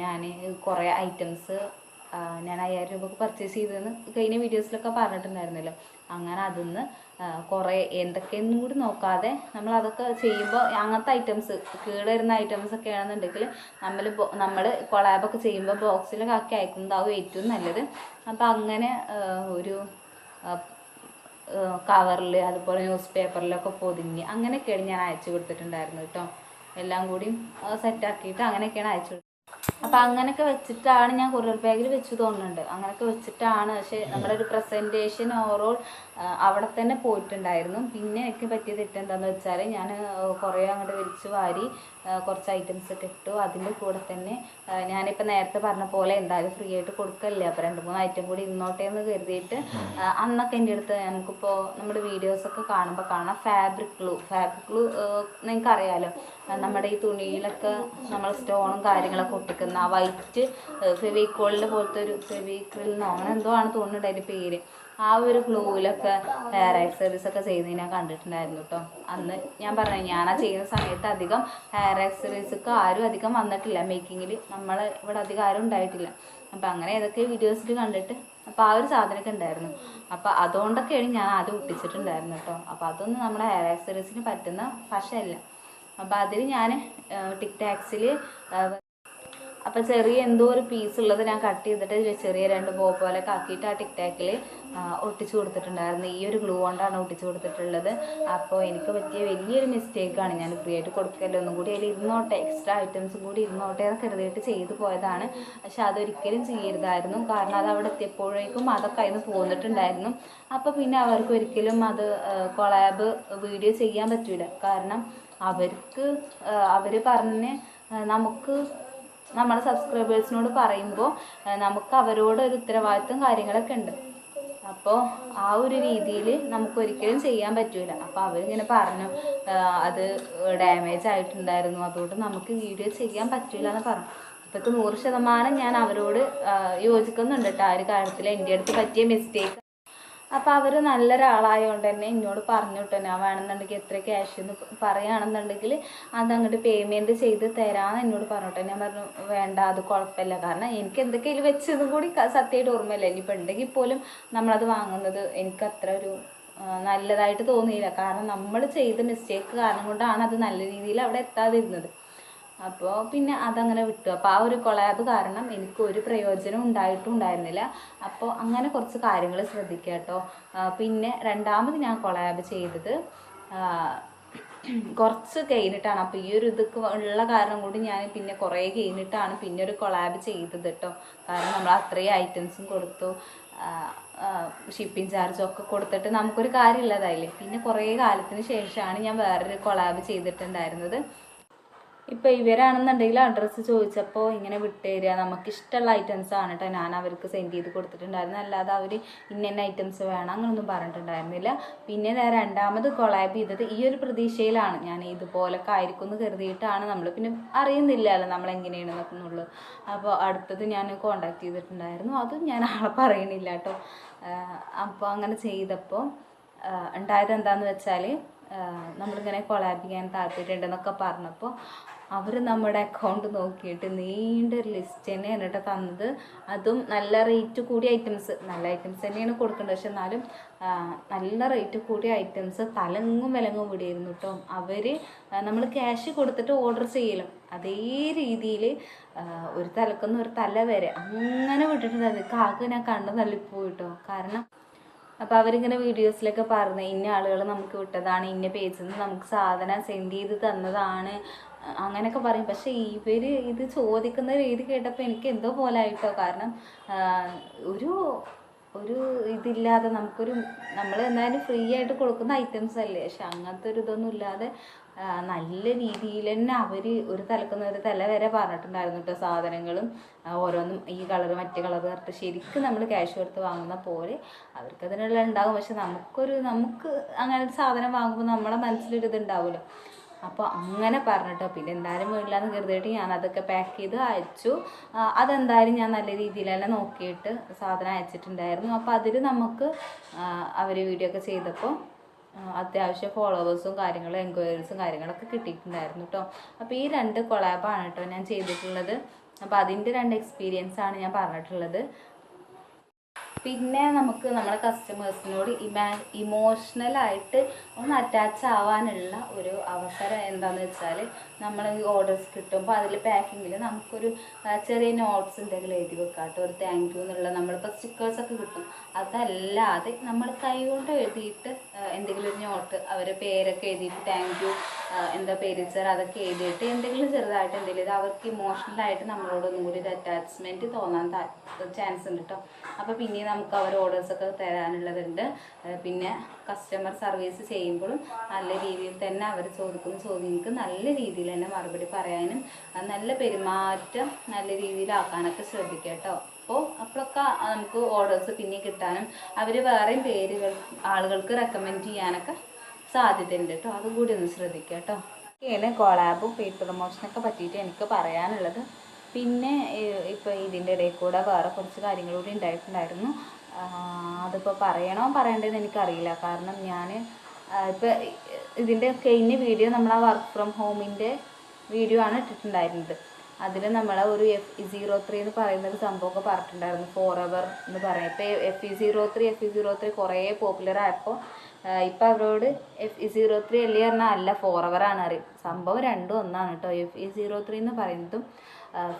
ഞാൻ കുറേ ഐറ്റംസ് ഞാൻ അയ്യായിരം രൂപക്ക് പർച്ചേസ് ചെയ്തതെന്ന് കഴിഞ്ഞ വീഡിയോസിലൊക്കെ പറഞ്ഞിട്ടുണ്ടായിരുന്നല്ലോ. അങ്ങനെ അതിന്ന് കുറേ എന്തൊക്കെയെന്നും കൂടി നോക്കാതെ നമ്മൾ അതൊക്കെ ചെയ്യുമ്പോൾ അങ്ങനത്തെ ഐറ്റംസ് കേടുവരുന്ന ഐറ്റംസ് ഒക്കെ ആണെന്നുണ്ടെങ്കിൽ നമ്മൾ നമ്മൾ കൊളാബൊക്കെ ചെയ്യുമ്പോൾ ബോക്സിലൊക്കെ ആക്കി അയക്കുന്നതാവും ഏറ്റവും നല്ലത്. അപ്പോൾ അങ്ങനെ ഒരു കവറിൽ അതുപോലെ ന്യൂസ് പേപ്പറിലൊക്കെ പൊതിഞ്ഞ് അങ്ങനെയൊക്കെയാണ് ഞാൻ അയച്ചു കൊടുത്തിട്ടുണ്ടായിരുന്നു കേട്ടോ എല്ലാം കൂടി സെറ്റാക്കിയിട്ട് അങ്ങനെയൊക്കെയാണ് അയച്ചു അപ്പം അങ്ങനെയൊക്കെ വെച്ചിട്ടാണ് ഞാൻ കൊറിയർ ബാഗിൽ വെച്ച് തോന്നുന്നുണ്ട്. അങ്ങനെയൊക്കെ വെച്ചിട്ടാണ്. പക്ഷേ നമ്മുടെ ഒരു പ്രസന്റേഷൻ ഓവറോൾ അവിടെ തന്നെ പോയിട്ടുണ്ടായിരുന്നു. പിന്നെ എനിക്ക് പറ്റിയ തെറ്റെന്താണെന്ന് വെച്ചാൽ ഞാൻ കുറേ അങ്ങോട്ട് വലിച്ചു വാരി കുറച്ച് ഐറ്റംസ് ഒക്കെ ഇട്ടു. അതിന്റെ കൂടെ തന്നെ ഞാനിപ്പോൾ നേരത്തെ പറഞ്ഞ പോലെ എന്തായാലും ഫ്രീ ആയിട്ട് കൊടുക്കല്ലേ? അപ്പോൾ രണ്ട് മൂന്ന് ഐറ്റം കൂടി ഇരുന്നോട്ടെ എന്ന് കരുതിയിട്ട് അന്നൊക്കെ എന്റെ അടുത്ത് നമുക്കിപ്പോൾ നമ്മുടെ വീഡിയോസൊക്കെ കാണുമ്പോൾ കാണാം ഫാബ്രിക് ഗ്ലൂ ഫാബ്രിക് ഗ്ലൂ നിങ്ങൾക്ക് അറിയാലോ നമ്മുടെ ഈ തുണിയിലൊക്കെ നമ്മൾ സ്റ്റോണും കാര്യങ്ങളൊക്കെ ഒട്ടിക്കുന്ന ആ വൈറ്റ് ഫെവിക്കോളിന്റെ പോലത്തെ ഒരു ഫെവിക്രിലിനോ അങ്ങനെ എന്തോ ആണ് തോന്നുന്നുണ്ട് അതിന്റെ പേര്. ആ ഒരു ക്ലൂവിലൊക്കെ ഹെയർ ആക്സറീസ് ഒക്കെ ചെയ്യുന്നത് ഞാൻ കണ്ടിട്ടുണ്ടായിരുന്നു കേട്ടോ അന്ന് ഞാൻ പറഞ്ഞു ഞാൻ ആ ചെയ്യുന്ന സമയത്ത് അധികം ഹെയർ ആക്സറീസ് ഒക്കെ ആരും അധികം വന്നിട്ടില്ല. മേക്കിങ്ങിൽ നമ്മൾ ഇവിടെ അധികം ആരും ഉണ്ടായിട്ടില്ല. അപ്പം അങ്ങനെ ഏതൊക്കെ വീഡിയോസിൽ കണ്ടിട്ട് അപ്പോൾ ആ ഒരു സാധനമൊക്കെ ഉണ്ടായിരുന്നു. അപ്പോൾ അതുകൊണ്ടൊക്കെയാണ് ഞാൻ ആദ്യം ഒട്ടിച്ചിട്ടുണ്ടായിരുന്നു കേട്ടോ അപ്പോൾ അതൊന്നും നമ്മുടെ ഹെയർ ആക്സറീസിന് പറ്റുന്ന ഭാഷയല്ല അപ്പോൾ അതിൽ ഞാൻ ടിക് ടാക്സിൽ അപ്പോൾ ചെറിയ എന്തോ ഒരു പീസ് ഉള്ളത് ഞാൻ കട്ട് ചെയ്തിട്ട് ചെറിയ രണ്ട് ബോ പോലൊക്കെ ആക്കിയിട്ട് ആ ടിക് ടാക്കിൽ ഒട്ടിച്ചു കൊടുത്തിട്ടുണ്ടായിരുന്നു. ഈ ഒരു ഗ്ലൂ കൊണ്ടാണ് ഒട്ടിച്ചു കൊടുത്തിട്ടുള്ളത്. അപ്പോൾ എനിക്ക് പറ്റിയ വലിയൊരു മിസ്റ്റേക്കാണ് ഞാൻ ഫ്രീ ആയിട്ട് കൊടുക്കല്ലോ ഒന്നും കൂടി അതിൽ ഇരുന്നോട്ടെ. എക്സ്ട്രാ ഐറ്റംസും കൂടി ഇരുന്നോട്ടെ എന്ന് കരുതിയിട്ട് ചെയ്തു പോയതാണ്. പക്ഷെ അതൊരിക്കലും ചെയ്യരുതായിരുന്നു. കാരണം അത് അവിടെ എത്തിയപ്പോഴേക്കും അതൊക്കെ അതിന് പോന്നിട്ടുണ്ടായിരുന്നു. അപ്പോൾ പിന്നെ അവർക്ക് ഒരിക്കലും അത് കൊളാബ് വീഡിയോ ചെയ്യാൻ പറ്റില്ല കാരണം അവർക്ക് അവർ പറഞ്ഞ് നമുക്ക് നമ്മുടെ സബ്സ്ക്രൈബേഴ്സിനോട് പറയുമ്പോൾ നമുക്ക് അവരോട് ഒരു ഉത്തരവാദിത്വം കാര്യങ്ങളൊക്കെ ഉണ്ട്. അപ്പോൾ ആ ഒരു രീതിയിൽ നമുക്ക് ഒരിക്കലും ചെയ്യാൻ പറ്റൂല. അപ്പോൾ അവരിങ്ങനെ പറഞ്ഞു അത് ഡാമേജ് ആയിട്ടുണ്ടായിരുന്നു അതുകൊണ്ട് നമുക്ക് വീഡിയോ ചെയ്യാൻ പറ്റൂല എന്ന് പറഞ്ഞു. ഇപ്പോഴത്തെ നൂറ് ശതമാനം ഞാൻ അവരോട് യോജിക്കുന്നുണ്ട് കേട്ടോ ആ ഒരു കാര്യത്തിൽ എന്റെ അടുത്ത് പറ്റിയ മിസ്റ്റേക്ക് അപ്പോൾ അവർ നല്ലൊരാളായതുകൊണ്ട് തന്നെ എന്നോട് പറഞ്ഞു കേട്ടോ ഞാൻ വേണമെന്നുണ്ടെങ്കിൽ എത്ര ക്യാഷ് എന്ന് പറയുകയാണെന്നുണ്ടെങ്കിൽ അത് അങ്ങോട്ട് പേയ്മെന്റ് ചെയ്ത് തരാമെന്ന് എന്നോട് പറഞ്ഞോട്ടെ. ഞാൻ പറഞ്ഞു വേണ്ട അത് കുഴപ്പമില്ല. കാരണം എനിക്ക് എന്തൊക്കെയും വെച്ചതും കൂടി സത്യമായിട്ട് ഓർമ്മയില്ല. ഇനിയിപ്പോൾ ഉണ്ടെങ്കിൽ പോലും നമ്മളത് വാങ്ങുന്നത് എനിക്ക് അത്ര ഒരു നല്ലതായിട്ട് തോന്നിയില്ല. കാരണം നമ്മൾ ചെയ്ത മിസ്റ്റേക്ക് കാരണം കൊണ്ടാണ് അത് നല്ല രീതിയിൽ അവിടെ എത്താതിരുന്നത്. അപ്പോൾ പിന്നെ അതങ്ങനെ വിട്ടു. അപ്പോൾ ആ ഒരു കൊളാബ് കാരണം എനിക്ക് ഒരു പ്രയോജനം ഉണ്ടായിട്ടും ഉണ്ടായിരുന്നില്ല അപ്പോൾ അങ്ങനെ കുറച്ച് കാര്യങ്ങൾ ശ്രദ്ധിക്കുക കേട്ടോ. പിന്നെ രണ്ടാമത് ഞാൻ കൊളാബ് ചെയ്തത് കുറച്ച് കഴിഞ്ഞിട്ടാണ്. അപ്പോൾ ഈ ഒരു ഇതൊക്കെ ഉള്ള കാരണം കൂടി ഞാൻ പിന്നെ കുറേ കഴിഞ്ഞിട്ടാണ് പിന്നെ ഒരു കൊളാബ് ചെയ്തത് കേട്ടോ. കാരണം നമ്മൾ അത്രയും ഐറ്റംസും കൊടുത്തു ഷിപ്പിംഗ് ചാർജും ഒക്കെ കൊടുത്തിട്ട് നമുക്കൊരു കാര്യമില്ലതായില്ലേ? പിന്നെ കുറേ കാലത്തിന് ശേഷമാണ് ഞാൻ വേറൊരു കൊളാബ് ചെയ്തിട്ടുണ്ടായിരുന്നത്. ഇപ്പോൾ ഇവരാണെന്നുണ്ടെങ്കിൽ അഡ്രസ്സ് ചോദിച്ചപ്പോൾ ഇങ്ങനെ വിട്ടുതരിക നമുക്ക് ഇഷ്ടമുള്ള ഐറ്റംസ് ആണ് കേട്ടോ ഞാൻ അവർക്ക് സെൻഡ് ചെയ്ത് കൊടുത്തിട്ടുണ്ടായിരുന്നു. അല്ലാതെ അവർ ഇന്ന ഐറ്റംസ് വേണം അങ്ങനൊന്നും പറഞ്ഞിട്ടുണ്ടായിരുന്നില്ല. പിന്നെ ഞാൻ രണ്ടാമത് കൊളാബ് ചെയ്തത് ഈ ഒരു പ്രതീക്ഷയിലാണ്. ഞാൻ ഇതുപോലൊക്കെ ആയിരിക്കും എന്ന് കരുതിയിട്ടാണ് നമ്മൾ പിന്നെ അറിയുന്നില്ലല്ലോ നമ്മൾ എങ്ങനെയാണെന്നൊക്കെ എന്നുള്ളൂ അപ്പോൾ അടുത്തത് ഞാൻ കോണ്ടാക്ട് ചെയ്തിട്ടുണ്ടായിരുന്നു. അതും ഞാൻ ആളെ പറയണില്ല കേട്ടോ അപ്പോൾ അങ്ങനെ ചെയ്തപ്പോൾ ഉണ്ടായത് എന്താണെന്ന് വെച്ചാൽ നമ്മളിങ്ങനെ കൊളാബ് ചെയ്യാൻ താല്പര്യമുണ്ടെന്നൊക്കെ പറഞ്ഞപ്പോൾ അവർ നമ്മുടെ അക്കൗണ്ട് നോക്കിയിട്ട് നീണ്ട ഒരു ലിസ്റ്റ് തന്നെ എന്നിട്ട് തന്നത്. അതും നല്ല റേറ്റ് കൂടിയ ഐറ്റംസ് നല്ല ഐറ്റംസ് തന്നെയാണ് കൊടുക്കേണ്ടത് പക്ഷെ എന്നാലും നല്ല റേറ്റ് കൂടിയ ഐറ്റംസ് തലങ്ങും വിലങ്ങും വിടിയിരുന്നു കേട്ടോ. അവർ നമ്മൾ ക്യാഷ് കൊടുത്തിട്ട് ഓർഡർ ചെയ്യലും. അതേ രീതിയിൽ ഒരു തലക്കുന്ന് ഒരു തല വരെ അങ്ങനെ വിട്ടിട്ടുണ്ട്. കാക്ക് ഞാൻ കണ്ടു തള്ളിപ്പോയി കേട്ടോ. കാരണം അപ്പോൾ അവരിങ്ങനെ വീഡിയോസിലൊക്കെ പറഞ്ഞ് ഇന്ന ആളുകൾ നമുക്ക് വിട്ടതാണ് ഇന്ന പേജിൽ നിന്ന് നമുക്ക് സാധനം സെൻഡ് ചെയ്ത് തന്നതാണ്. അങ്ങനെയൊക്കെ പറയും. പക്ഷേ ഇവർ ഇത് ചോദിക്കുന്ന രീതി കേട്ടപ്പോൾ എനിക്ക് എന്തോ പോലെ ആയിട്ടോ. കാരണം ഒരു ഒരു ഇതില്ലാതെ നമുക്കൊരു നമ്മൾ എന്തായാലും ഫ്രീ ആയിട്ട് കൊടുക്കുന്ന ഐറ്റംസ് അല്ലേ? പക്ഷെ അങ്ങനത്തെ ഒരു ഇതൊന്നും ഇല്ലാതെ നല്ല രീതിയിൽ തന്നെ അവർ ഒരു തലക്കുന്ന ഒരു തല വരെ പറഞ്ഞിട്ടുണ്ടായിരുന്നു കേട്ടോ സാധനങ്ങളും. ഓരോന്നും ഈ കളർ മറ്റേ കളർ പറഞ്ഞിട്ട് ശരിക്കും നമ്മൾ ക്യാഷ് കൊടുത്ത് വാങ്ങുന്ന പോലെ അവർക്ക് അതിനുള്ള ഉണ്ടാകും പക്ഷെ നമുക്കൊരു നമുക്ക് അങ്ങനെ സാധനം വാങ്ങുമ്പോൾ നമ്മളെ മനസ്സിലൊരു ഉണ്ടാവുമല്ലോ അപ്പോൾ അങ്ങനെ പറഞ്ഞിട്ടോ പിന്നെ എന്തായാലും വീട്ടിലാന്ന് കരുതിയിട്ട് ഞാൻ അതൊക്കെ പാക്ക് ചെയ്ത് അയച്ചു. അതെന്തായാലും ഞാൻ നല്ല തന്നെ നോക്കിയിട്ട് സാധനം അയച്ചിട്ടുണ്ടായിരുന്നു. അപ്പോൾ അതിൽ നമുക്ക് അവർ വീഡിയോ ഒക്കെ ചെയ്തപ്പോൾ അത്യാവശ്യം ഫോളോവേഴ്സും കാര്യങ്ങളും എൻക്വയറീസും കാര്യങ്ങളൊക്കെ കിട്ടിയിട്ടുണ്ടായിരുന്നു കേട്ടോ അപ്പോൾ ഈ രണ്ട് കൊളാബാണ് കേട്ടോ ഞാൻ ചെയ്തിട്ടുള്ളത്. അപ്പോൾ അതിന്റെ രണ്ട് എക്സ്പീരിയൻസ് ആണ് ഞാൻ പറഞ്ഞിട്ടുള്ളത്. പിന്നെ നമുക്ക് നമ്മുടെ കസ്റ്റമേഴ്സിനോട് ഇമാ ഇമോഷണലായിട്ട് ഒന്ന് അറ്റാച്ച് ആവാനുള്ള ഒരു അവസരം എന്താണെന്ന് വെച്ചാൽ നമ്മൾ ഓർഡേഴ്സ് കിട്ടുമ്പോൾ അതിൽ പാക്കിങ്ങിൽ നമുക്കൊരു ചെറിയ നോട്ട്സ് എന്തെങ്കിലും എഴുതി വെക്കാം കേട്ടോ ഒരു താങ്ക് യു എന്നുള്ള നമ്മളിപ്പോൾ സ്റ്റിക്കേഴ്സൊക്കെ കിട്ടും. അതല്ലാതെ നമ്മൾ കൈകൊണ്ട് എഴുതിയിട്ട് എന്തെങ്കിലും ഒരു നോട്ട് അവരെ പേരൊക്കെ എഴുതിയിട്ട് താങ്ക് യു എന്താ പേര് സാർ അതൊക്കെ എഴുതിയിട്ട് എന്തെങ്കിലും ചെറുതായിട്ട് എന്തെങ്കിലും ഇത് അവർക്ക് ഇമോഷണലായിട്ട് നമ്മളോട് ഒന്നും കൂടി ഒരു അറ്റാച്ച്മെന്റ് തോന്നാൻ ചാൻസ് ഉണ്ട് കേട്ടോ അപ്പോൾ പിന്നെ നമുക്ക് അവർ ഓർഡേഴ്സൊക്കെ തരാനുള്ളതുണ്ട് പിന്നെ കസ്റ്റമർ സർവീസ് ചെയ്യുമ്പോഴും നല്ല രീതിയിൽ തന്നെ അവർ ചോദിക്കുന്ന ചോദ്യങ്ങൾക്ക് നല്ല രീതിയിൽ തന്നെ മറുപടി പറയാനും നല്ല പെരുമാറ്റം നല്ല രീതിയിലാക്കാനൊക്കെ ശ്രദ്ധിക്കുക കേട്ടോ അപ്പോൾ അപ്പോഴൊക്കെ നമുക്ക് ഓർഡേഴ്സ് പിന്നെ കിട്ടാനും അവർ വേറെയും പേരുകൾ ആളുകൾക്ക് റെക്കമെൻഡ് ചെയ്യാനൊക്കെ സാധ്യതയുണ്ട് കേട്ടോ അതും കൂടി ഒന്ന് ശ്രദ്ധിക്കുക കേട്ടോ ഇങ്ങനെ കൊളാബും പെയ്ഡ് പ്രൊമോഷനൊക്കെ പറ്റിയിട്ട് എനിക്ക് പറയാനുള്ളത്. പിന്നെ ഇപ്പോൾ ഇതിന്റെ ഇടയിൽ കൂടെ വേറെ കുറച്ച് കാര്യങ്ങൾ കൂടി ഉണ്ടായിട്ടുണ്ടായിരുന്നു അതിപ്പോൾ പറയണോ പറയണ്ടതെന്ന് എനിക്കറിയില്ല. കാരണം ഞാൻ ഇപ്പോൾ ഇതിന്റെ കഴിഞ്ഞ വീഡിയോ നമ്മൾ ആ വർക്ക് ഫ്രം ഹോമിന്റെ വീഡിയോ ആണ് ഇട്ടിട്ടുണ്ടായിരുന്നത്. അതിൽ നമ്മൾ ഒരു എഫ് സീറോ ത്രീ എന്ന് പറയുന്ന ഒരു സംഭവമൊക്കെ പറഞ്ഞിട്ടുണ്ടായിരുന്നു ഫോർ എവർ എന്ന് പറയും ഇപ്പോൾ F E zero three F E zero three കുറേ പോപ്പുലർ ആയപ്പോൾ ഇപ്പോൾ അവരോട് എഫ് ഇ സീറോ ത്രീ അല്ലേ പറഞ്ഞാൽ അല്ല ഫോർ എവർ ആണ് അറിയും സംഭവം രണ്ടും ഒന്നാണ് കേട്ടോ എഫ് ഇ സീറോ ത്രീ എന്ന് പറയുന്നതും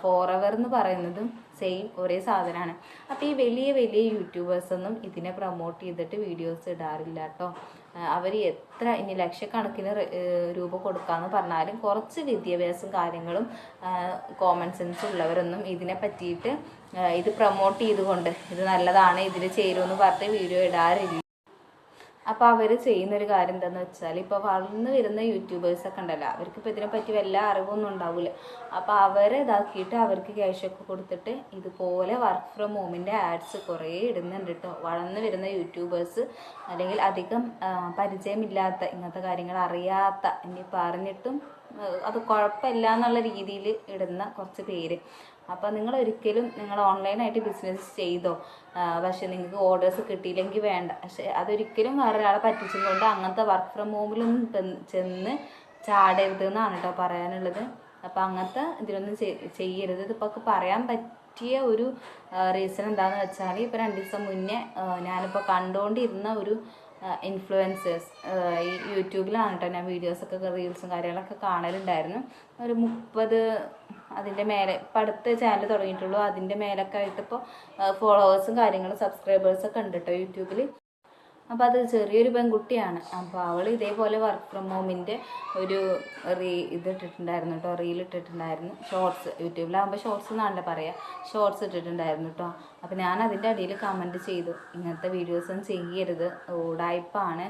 ഫോർ എവർ എന്ന് പറയുന്നതും സെയിം ഒരേ സാധനമാണ് അപ്പോൾ ഈ വലിയ വലിയ യൂട്യൂബേഴ്സൊന്നും ഇതിനെ പ്രൊമോട്ട് ചെയ്തിട്ട് വീഡിയോസ് ഇടാറില്ല കേട്ടോ അവർ എത്ര ഇനി ലക്ഷക്കണക്കിന് രൂപ കൊടുക്കാമെന്ന് പറഞ്ഞാലും കുറച്ച് വിദ്യാഭ്യാസം കാര്യങ്ങളും കോമൺ സെൻസ് ഉള്ളവരൊന്നും ഇതിനെ പറ്റിയിട്ട് ഇത് പ്രൊമോട്ട് ചെയ്തുകൊണ്ട് ഇത് നല്ലതാണ് ഇതിൽ ചേരുമെന്ന് പറഞ്ഞിട്ട് വീഡിയോ ഇടാറില്ല. അപ്പോൾ അവർ ചെയ്യുന്നൊരു കാര്യം എന്താണെന്ന് വെച്ചാൽ ഇപ്പോൾ വളർന്നു വരുന്ന യൂട്യൂബേഴ്സൊക്കെ ഉണ്ടല്ലോ അവർക്ക് ഇപ്പോൾ ഇതിനെപ്പറ്റി വല്ല അറിവൊന്നും ഉണ്ടാവില്ല അപ്പോൾ അവരെ ഇതാക്കിയിട്ട് അവർക്ക് ക്യാഷ് ഒക്കെ കൊടുത്തിട്ട് ഇതുപോലെ വർക്ക് ഫ്രം ഹോമിന്റെ ആഡ്സ് കുറേ ഇടുന്നുണ്ട് കേട്ടോ വളർന്നു വരുന്ന യൂട്യൂബേഴ്സ് അല്ലെങ്കിൽ അധികം പരിചയമില്ലാത്ത ഇങ്ങനത്തെ കാര്യങ്ങൾ അറിയാത്ത ഇനി പറഞ്ഞിട്ടും അത് കുഴപ്പമില്ല എന്നുള്ള രീതിയിൽ ഇടുന്ന കുറച്ച് പേര്. അപ്പോൾ നിങ്ങൾ ഒരിക്കലും നിങ്ങൾ ഓൺലൈനായിട്ട് ബിസിനസ് ചെയ്തോ? പക്ഷേ നിങ്ങൾക്ക് ഓർഡേഴ്സ് കിട്ടിയില്ലെങ്കിൽ വേണ്ട. പക്ഷെ അതൊരിക്കലും വേറൊരാളെ പറ്റിച്ചും കൊണ്ട് അങ്ങനത്തെ വർക്ക് ഫ്രം ഹോമിലൊന്നും ചെന്ന് ചാടരുത് എന്നാണ് കേട്ടോ പറയാനുള്ളത്. അപ്പോൾ അങ്ങനത്തെ ഇതിലൊന്നും ചെയ്- ചെയ്യരുത്. ഇതിപ്പോൾ പറയാൻ പറ്റിയ ഒരു റീസൺ എന്താണെന്ന് വെച്ചാൽ ഇപ്പോൾ രണ്ട് ദിവസം മുന്നേ ഞാനിപ്പോൾ കണ്ടുകൊണ്ടിരുന്ന ഒരു ഇൻഫ്ലുവൻസേഴ്സ് ഈ യൂട്യൂബിലാണ് കേട്ടോ ഞാൻ വീഡിയോസൊക്കെ റീൽസും കാര്യങ്ങളൊക്കെ കാണലുണ്ടായിരുന്നു. ഒരു മുപ്പത് അതിന്റെ മേലെ ഇപ്പം അടുത്ത ചാനൽ തുടങ്ങിയിട്ടുള്ളൂ. അതിന്റെ മേലൊക്കെ ആയിട്ട് ഇപ്പോൾ ഫോളോവേഴ്സും കാര്യങ്ങളും സബ്സ്ക്രൈബേഴ്സൊക്കെ ഉണ്ട് കേട്ടോ യൂട്യൂബിൽ. അപ്പോൾ അത് ചെറിയൊരു പെൺകുട്ടിയാണ്. അപ്പോൾ അവൾ ഇതേപോലെ വർക്ക് ഫ്രം ഹോമിന്റെ ഒരു റീ ഇത് ഇട്ടിട്ടുണ്ടായിരുന്നു കേട്ടോ റീൽ ഇട്ടിട്ടുണ്ടായിരുന്നു. ഷോർട്സ് യൂട്യൂബിലാകുമ്പോൾ ഷോർട്സ് എന്നാണല്ലോ പറയുക ഷോർട്സ് ഇട്ടിട്ടുണ്ടായിരുന്നു കേട്ടോ അപ്പോൾ ഞാൻ അതിന്റെ അടിയിൽ കമന്റ് ചെയ്തു. ഇങ്ങനത്തെ വീഡിയോസും ചെയ്യരുത്. ഉടായ്പാണ്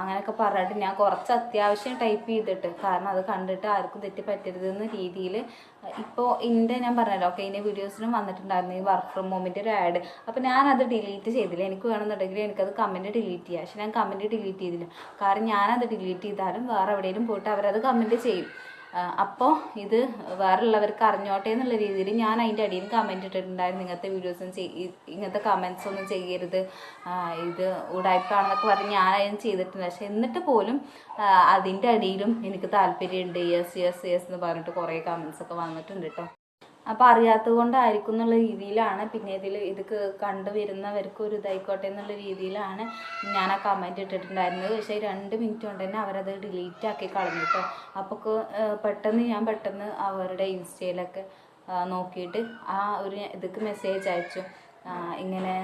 അങ്ങനെയൊക്കെ പറഞ്ഞിട്ട് ഞാൻ കുറച്ച് അത്യാവശ്യം ടൈപ്പ് ചെയ്തിട്ട്. കാരണം അത് കണ്ടിട്ട് ആർക്കും തെറ്റ് പറ്റരുതെന്ന രീതിയിൽ ഇപ്പോൾ എന്റെ ഞാൻ പറഞ്ഞല്ലോ ഓക്കെ ഇതിന്റെ വീഡിയോസിനും വന്നിട്ടുണ്ടായിരുന്നു ഈ വർക്ക് ഫ്രം ഹോമിന്റെ ഒരു ആഡ് അപ്പോൾ ഞാനത് ഡിലീറ്റ് ചെയ്തില്ല. എനിക്ക് വേണമെന്നുണ്ടെങ്കിൽ എനിക്കത് കമന്റ് ഡിലീറ്റ് ചെയ്യാം. പക്ഷെ ഞാൻ കമന്റ് ഡിലീറ്റ് ചെയ്തില്ല. കാരണം ഞാനത് ഡിലീറ്റ് ചെയ്താലും വേറെ എവിടെയെങ്കിലും പോയിട്ട് അവരത് കമന്റ് ചെയ്യും. അപ്പോൾ ഇത് വേറെയുള്ളവർക്ക് അറിഞ്ഞോട്ടെ എന്നുള്ള രീതിയിൽ ഞാൻ അതിന്റെ അടിയിൽ കമന്റ് ഇട്ടിട്ടുണ്ടായിരുന്നു. ഇങ്ങനത്തെ വീഡിയോസും ഇങ്ങനത്തെ കമൻസ് ഒന്നും ചെയ്യരുത്. ഇത് ഉടായ്പാണെന്നൊക്കെ പറഞ്ഞ് ഞാൻ അതിന് ചെയ്തിട്ടുണ്ട്. പക്ഷെ എന്നിട്ട് പോലും അതിന്റെ അടിയിലും എനിക്ക് താല്പര്യമുണ്ട്. യെസ് യെസ് യെസ് എന്ന് പറഞ്ഞിട്ട് കുറേ കമൻസ് ഒക്കെ വന്നിട്ടുണ്ട് കേട്ടോ അപ്പോൾ അറിയാത്തത് കൊണ്ടായിരിക്കും എന്നുള്ള രീതിയിലാണ്. പിന്നെ ഇതിൽ ഇത് കണ്ടു കണ്ടുവരുന്നവർക്ക് ഒരു ഇതായിക്കോട്ടെ എന്നുള്ള രീതിയിലാണ് ഞാൻ ആ കമന്റ് ഇട്ടിട്ടുണ്ടായിരുന്നത്. പക്ഷേ രണ്ട് മിനിറ്റ് കൊണ്ട് തന്നെ അവരത് ഡിലീറ്റ് ആക്കി കളഞ്ഞു കേട്ടോ അപ്പോൾ പെട്ടെന്ന് ഞാൻ പെട്ടെന്ന് അവരുടെ ഇൻസ്റ്റയിലൊക്കെ നോക്കിയിട്ട് ആ ഒരു ഇതൊക്കെ മെസ്സേജ് അയച്ചു. ഇങ്ങനെ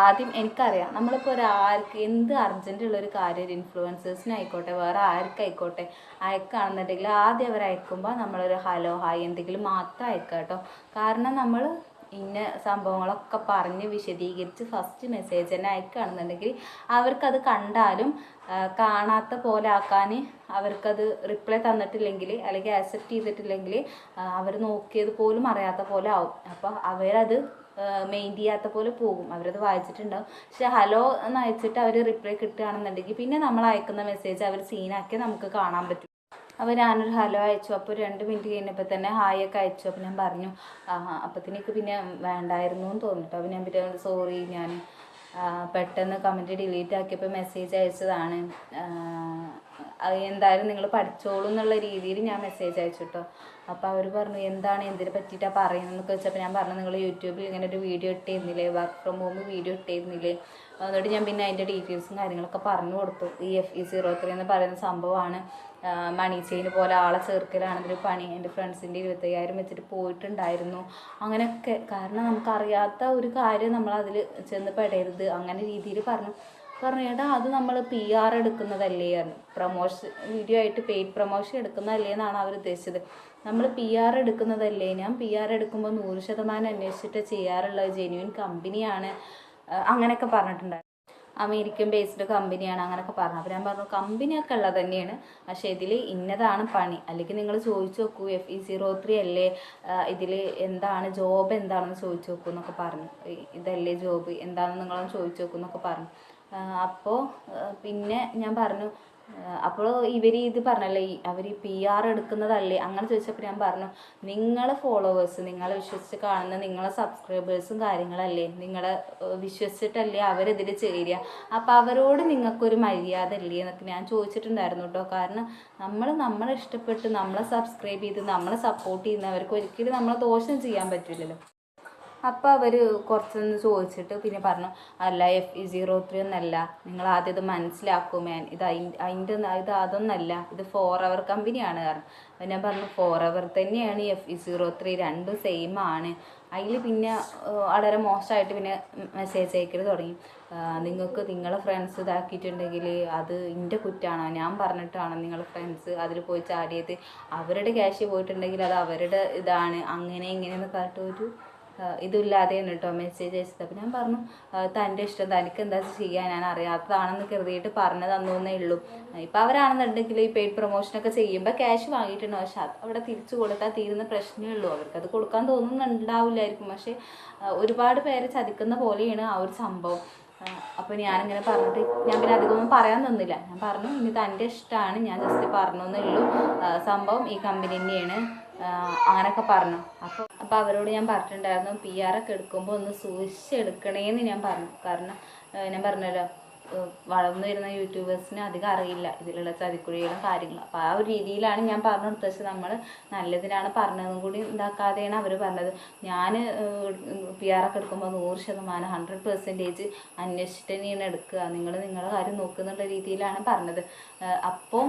ആദ്യം എനിക്കറിയാം. നമ്മളിപ്പോൾ ഒരാൾക്ക് എന്ത് അർജന്റ് ഉള്ളൊരു കാര്യം ഒരു ഇൻഫ്ലുവൻസേഴ്സിനായിക്കോട്ടെ വേറെ ആർക്കായിക്കോട്ടെ അയക്കുകയാണെന്നുണ്ടെങ്കിൽ ആദ്യം അവർ അയക്കുമ്പോൾ നമ്മളൊരു ഹലോ ഹായ് എന്തെങ്കിലും മാത്രം അയക്കുക കേട്ടോ. കാരണം നമ്മൾ ഇന്ന സംഭവങ്ങളൊക്കെ പറഞ്ഞ് വിശദീകരിച്ച് ഫസ്റ്റ് മെസ്സേജ് തന്നെ അയക്കുകയാണെന്നുണ്ടെങ്കിൽ അവർക്കത് കണ്ടാലും കാണാത്ത പോലെ ആക്കാൻ അവർക്കത് റിപ്ലൈ തന്നിട്ടില്ലെങ്കിൽ അല്ലെങ്കിൽ ആക്സെപ്റ്റ് ചെയ്തിട്ടില്ലെങ്കിൽ അവർ നോക്കിയത് പോലും അറിയാത്ത പോലെ ആവും. അപ്പോൾ അവരത് മെയിൻ ചെയ്യാത്ത പോലെ പോകും. അവരത് വായിച്ചിട്ടുണ്ടാവും. പക്ഷെ ഹലോ എന്ന് അയച്ചിട്ട് അവർ റിപ്ലൈ കിട്ടുകയാണെന്നുണ്ടെങ്കിൽ പിന്നെ നമ്മൾ അയക്കുന്ന മെസ്സേജ് അവർ സീനാക്കി നമുക്ക് കാണാൻ പറ്റും. അപ്പോൾ ഞാനൊരു ഹലോ അയച്ചു. അപ്പോൾ രണ്ട് മിനിറ്റ് കഴിഞ്ഞപ്പോൾ തന്നെ ഹായ് ഒക്കെ അയച്ചു. അപ്പോൾ ഞാൻ പറഞ്ഞു അപ്പത്തിനേക്ക് പിന്നെ വേണ്ടായിരുന്നു എന്ന് തോന്നിട്ടോ. അപ്പോൾ ഞാൻ പിന്നെ സോറി ഞാൻ പെട്ടെന്ന് കമന്റ് ഡിലീറ്റ് ആക്കിയപ്പോൾ മെസ്സേജ് അയച്ചതാണ്. എന്തായാലും നിങ്ങൾ പഠിച്ചോളൂ എന്നുള്ള രീതിയിൽ ഞാൻ മെസ്സേജ് അയച്ചു കേട്ടോ അപ്പോൾ അവർ പറഞ്ഞു എന്താണ്? എന്തിനെ പറ്റിയിട്ടാണ് പറയുന്നതെന്നൊക്കെ വെച്ചപ്പോൾ ഞാൻ പറഞ്ഞു നിങ്ങൾ യൂട്യൂബിൽ ഇങ്ങനെ ഒരു വീഡിയോ ഇട്ടിരുന്നില്ലേ? വർക്ക് ഫ്രം ഹോം വീഡിയോ ഇട്ടിരുന്നില്ലേ? എന്നിട്ട് ഞാൻ പിന്നെ അതിന്റെ ഡീറ്റെയിൽസും കാര്യങ്ങളൊക്കെ പറഞ്ഞു കൊടുത്തു. ഈ എഫ് ഇ സീറോ ത്രീ എന്ന് പറയുന്ന സംഭവമാണ്. മണി ചെയിൻ പോലെ ആളെ ചേർക്കലാണ് ഇതിൽ പണി എന്റെ ഫ്രണ്ട്സിന്റെ ഇരുപത്തയ്യായിരം വെച്ചിട്ട് പോയിട്ടുണ്ടായിരുന്നു. അങ്ങനെയൊക്കെ. കാരണം നമുക്കറിയാത്ത ഒരു കാര്യം നമ്മൾ ചെന്ന് പെടരുത്. അങ്ങനെ രീതിയിൽ പറഞ്ഞു. പറഞ്ഞു എടാ അത് നമ്മൾ പി ആർ എടുക്കുന്നതല്ലേ പ്രൊമോഷൻ വീഡിയോ ആയിട്ട് പെയ്ഡ് പ്രൊമോഷൻ എടുക്കുന്നതല്ലേ എന്നാണ് അവർ ഉദ്ദേശിച്ചത്. നമ്മൾ പി ആർ എടുക്കുന്നതല്ലേ? ഞാൻ പി ആർ എടുക്കുമ്പോൾ നൂറ് ശതമാനം അന്വേഷിച്ചിട്ട് ചെയ്യാറുള്ള ജെന്യൂൻ കമ്പനിയാണ് അങ്ങനെയൊക്കെ പറഞ്ഞിട്ടുണ്ടായിരുന്നു. അമേരിക്കൻ ബേസ്ഡ് കമ്പനിയാണ് അങ്ങനെയൊക്കെ പറഞ്ഞു അപ്പോൾ ഞാൻ പറഞ്ഞു കമ്പനിയൊക്കെ ഉള്ളത് തന്നെയാണ്. പക്ഷേ ഇതിൽ ഇന്നതാണ് പണി. അല്ലെങ്കിൽ നിങ്ങൾ ചോദിച്ചു നോക്കൂ എഫ് ഇ സീറോ ത്രീ അല്ലേ? ഇതിൽ എന്താണ് ജോബ് എന്താണെന്ന് ചോദിച്ചു നോക്കൂ എന്നൊക്കെ പറഞ്ഞു. ഇതല്ലേ ജോബ് എന്താണെന്ന് നിങ്ങളൊന്ന് ചോദിച്ചു നോക്കൂ എന്നൊക്കെ പറഞ്ഞു. അപ്പോൾ പിന്നെ ഞാൻ പറഞ്ഞു അപ്പോൾ ഇവർ ഇത് പറഞ്ഞല്ലേ അവർ പി ആർ എടുക്കുന്നതല്ലേ? അങ്ങനെ ചോദിച്ചപ്പോൾ ഞാൻ പറഞ്ഞു നിങ്ങളെ ഫോളോവേഴ്സ് നിങ്ങളെ വിശ്വസിച്ച് കാണുന്ന നിങ്ങളെ സബ്സ്ക്രൈബേഴ്സും കാര്യങ്ങളല്ലേ? നിങ്ങളെ വിശ്വസിച്ചിട്ടല്ലേ അവരിതിൽ ചേരുക അപ്പോൾ അവരോട് നിങ്ങൾക്കൊരു മര്യാദ ഇല്ലേ എന്നൊക്കെ ഞാൻ ചോദിച്ചിട്ടുണ്ടായിരുന്നു കേട്ടോ കാരണം നമ്മൾ നമ്മളെ ഇഷ്ടപ്പെട്ട് നമ്മളെ സബ്സ്ക്രൈബ് ചെയ്ത് നമ്മളെ സപ്പോർട്ട് ചെയ്യുന്നവർക്ക് ഒരിക്കലും നമ്മളെ ദോഷം ചെയ്യാൻ പറ്റില്ലല്ലോ അപ്പോൾ അവർ കുറച്ചൊന്ന് ചോദിച്ചിട്ട് പിന്നെ പറഞ്ഞു അല്ല എഫ് ഇ സീറോ ത്രീ ഒന്നല്ല. നിങ്ങൾ ആദ്യം ഇത് മനസ്സിലാക്കൂ മാൻ ഇത് അതിന്റെ ഇത് അതൊന്നല്ല. ഇത് ഫോർ അവർ കമ്പനിയാണ് കാരണം അപ്പം ഞാൻ പറഞ്ഞു ഫോർ അവർ തന്നെയാണ് എഫ് ഇ സീറോ ത്രീ രണ്ടും സെയിം ആണ്. അതിൽ പിന്നെ വളരെ മോശമായിട്ട് പിന്നെ മെസ്സേജ് അയക്കൽ തുടങ്ങി. നിങ്ങൾക്ക് നിങ്ങളെ ഫ്രണ്ട്സ് ഇതാക്കിയിട്ടുണ്ടെങ്കിൽ അത് എന്റെ കുറ്റാണോ? ഞാൻ പറഞ്ഞിട്ടാണോ നിങ്ങളെ ഫ്രണ്ട്സ് അതിൽ പോയി ചാടിയത്. അവരുടെ ക്യാഷ് പോയിട്ടുണ്ടെങ്കിൽ അത് അവരുടെ ഇതാണ്. അങ്ങനെ ഇങ്ങനെയെന്ന് പറഞ്ഞിട്ട് ഒരു ആ, ഇതില്ലാതെയാണ് കേട്ടോ മെസ്സേജ് അയച്ചത്. അപ്പം ഞാൻ പറഞ്ഞു തന്റെ ഇഷ്ടം തനിക്ക് എന്താ ചെയ്യാൻ ഞാൻ അറിയാത്തതാണെന്ന് കരുതിയിട്ട് പറഞ്ഞു തന്നേ ഉള്ളൂ. ഇപ്പം അവരാണെന്നുണ്ടെങ്കിൽ ഈ പെയ്ഡ് പ്രൊമോഷനൊക്കെ ചെയ്യുമ്പോൾ ക്യാഷ് വാങ്ങിയിട്ടുണ്ട്. പക്ഷെ അത് അവിടെ തിരിച്ചു കൊടുത്താൽ തീരുന്ന പ്രശ്നമേ ഉള്ളൂ. അവർക്ക് അത് കൊടുക്കാൻ തോന്നുന്നുണ്ടാവില്ലായിരിക്കും പക്ഷേ ഒരുപാട് പേരെ ചതിക്കുന്ന പോലെയാണ് ആ ഒരു സംഭവം. അപ്പോൾ ഞാനിങ്ങനെ പറഞ്ഞിട്ട് ഞാൻ പിന്നെ അധികമൊന്നും പറയാൻ തന്നില്ല ഞാൻ പറഞ്ഞു ഇനി തന്റെ ഇഷ്ടമാണ്. ഞാൻ ജസ്റ്റ് പറഞ്ഞു എന്നേ ഉള്ളൂ സംഭവം ഈ കമ്പനി തന്നെയാണ് അങ്ങനെയൊക്കെ പറഞ്ഞു. അപ്പോൾ അപ്പോൾ അവരോട് ഞാൻ പറഞ്ഞിട്ടുണ്ടായിരുന്നു പി ആർ ഒക്കെ എടുക്കുമ്പോൾ ഒന്ന് സൂക്ഷിച്ച് എടുക്കണേന്ന് ഞാൻ പറഞ്ഞു. കാരണം ഞാൻ പറഞ്ഞല്ലോ വളർന്നു വരുന്ന യൂട്യൂബേഴ്സിന് അധികം അറിയില്ല ഇതിലുള്ള ചതിക്കുഴികളും കാര്യങ്ങളും. അപ്പോൾ ആ ഒരു രീതിയിലാണ് ഞാൻ പറഞ്ഞു കൊടുത്തത്. പക്ഷെ നമ്മൾ നല്ലതിനാണ് പറഞ്ഞതും കൂടി ഉണ്ടാക്കാതെയാണ് അവർ പറഞ്ഞത്. ഞാൻ പി ആർ ഒക്കെ എടുക്കുമ്പോൾ നൂറ് ശതമാനം ഹൺഡ്രഡ് പെർസെന്റേജ് അന്വേഷിച്ചിട്ട് തന്നെയാണ് എടുക്കുക. നിങ്ങൾ നിങ്ങളുടെ കാര്യം നോക്കുന്നുള്ള രീതിയിലാണ് പറഞ്ഞത്. അപ്പോൾ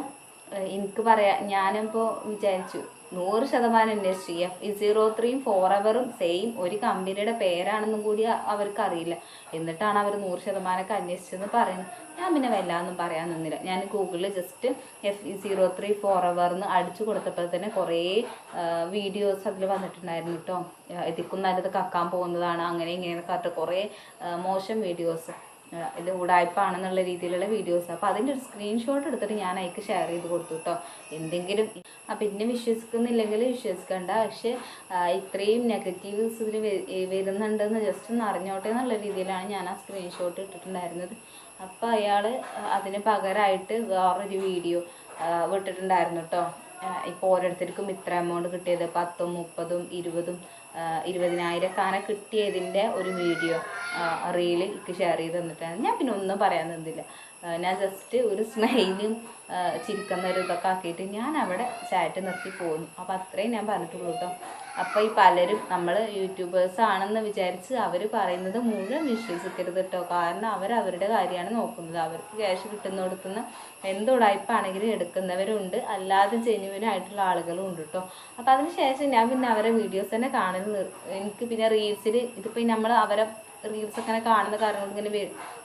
എനിക്ക് പറയാം ഞാനിപ്പോൾ വിചാരിച്ചു നൂറ് ശതമാനം അന്വേഷിച്ചു എഫ് ഈ സീറോ ത്രീയും ഫോർ സെയിം ഒരു കമ്പനിയുടെ പേരാണെന്നും കൂടി അ- അവർക്ക് അറിയില്ല എന്നിട്ടാണ് അവർ നൂറ് ശതമാനമൊക്കെ അന്വേഷിച്ചെന്ന് പറയുന്നത്. ഞാൻ പിന്നെ വല്ലാതൊന്നും പറയാൻ നിന്നില്ല. ഞാൻ ഗൂഗിളിൽ just F zero three four എന്ന് അടിച്ചു കൊടുത്തപ്പോൾ തന്നെ കുറേ വീഡിയോസ് അതിൽ വന്നിട്ടുണ്ടായിരുന്നു കേട്ടോ ഇതിക്കും നല്ലത് കക്കാൻ പോകുന്നതാണ് അങ്ങനെ ഇങ്ങനെ പറഞ്ഞിട്ട് കുറേ മോശം വീഡിയോസ് ഇത് ഉടായ്പാണെന്നുള്ള രീതിയിലുള്ള വീഡിയോസ് അപ്പോൾ അതിന്റെ ഒരു സ്ക്രീൻഷോട്ട് എടുത്തിട്ട് ഞാൻ അയക്ക് ഷെയർ ചെയ്ത് കൊടുത്തു കേട്ടോ എന്തെങ്കിലും ആ പിന്നെ വിശ്വസിക്കുന്നില്ലെങ്കിൽ വിശ്വസിക്കണ്ട. പക്ഷേ ഇത്രയും നെഗറ്റീവ്സ് ഇതിൽ വരുന്നുണ്ടെന്ന് ജസ്റ്റ് ഒന്ന് അറിഞ്ഞോട്ടെ എന്നുള്ള രീതിയിലാണ് ഞാൻ ആ സ്ക്രീൻഷോട്ട് ഇട്ടിട്ടുണ്ടായിരുന്നത്. അപ്പോൾ അയാൾ അതിന് പകരമായിട്ട് വേറൊരു വീഡിയോ വിട്ടിട്ടുണ്ടായിരുന്നു കേട്ടോ ഇപ്പോൾ ഓരോരുത്തർക്കും ഇത്ര എമൗണ്ട് കിട്ടിയത്. പത്തും മുപ്പതും ഇരുപതും ഇരുപതിനായിരം കാന കിട്ടിയതിന്റെ ഒരു വീഡിയോ റീൽ എനിക്ക് ഷെയർ ചെയ്ത് തന്നിട്ടാണ്. ഞാൻ പിന്നെ ഒന്നും പറയാൻ നിന്നില്ല. ഞാൻ ജസ്റ്റ് ഒരു സ്മൈലും ചിരിക്കുന്ന ഒരു ഇതൊക്കെ ആക്കിയിട്ട് ഞാൻ അവിടെ ചാറ്റ് നിർത്തി പോന്നു. അപ്പോൾ അത്രയും ഞാൻ പറഞ്ഞിട്ടുള്ളൂ കേട്ടോ അപ്പോൾ ഈ പലരും നമ്മൾ യൂട്യൂബേഴ്സ് ആണെന്ന് വിചാരിച്ച് അവർ പറയുന്നത് മുഴുവൻ വിശ്വസിക്കരുത് കേട്ടോ കാരണം അവർ അവരുടെ കാര്യമാണ് നോക്കുന്നത്. അവർക്ക് ക്യാഷ് കിട്ടുന്നിടത്തുനിന്ന് എന്ത് ഉടായ്പാണെങ്കിലും എടുക്കുന്നവരുണ്ട്. അല്ലാതെ ജെന്യുവനായിട്ടുള്ള ആളുകളും ഉണ്ട് കേട്ടോ അപ്പോൾ അതിന് ശേഷം ഞാൻ പിന്നെ അവരെ വീഡിയോസ് തന്നെ കാണുന്നത് എനിക്ക് പിന്നെ റീൽസിൽ ഇതിപ്പോൾ നമ്മൾ അവരെ റീൽസ് ഒക്കെ കാണുന്ന കാര്യങ്ങൾ ഇങ്ങനെ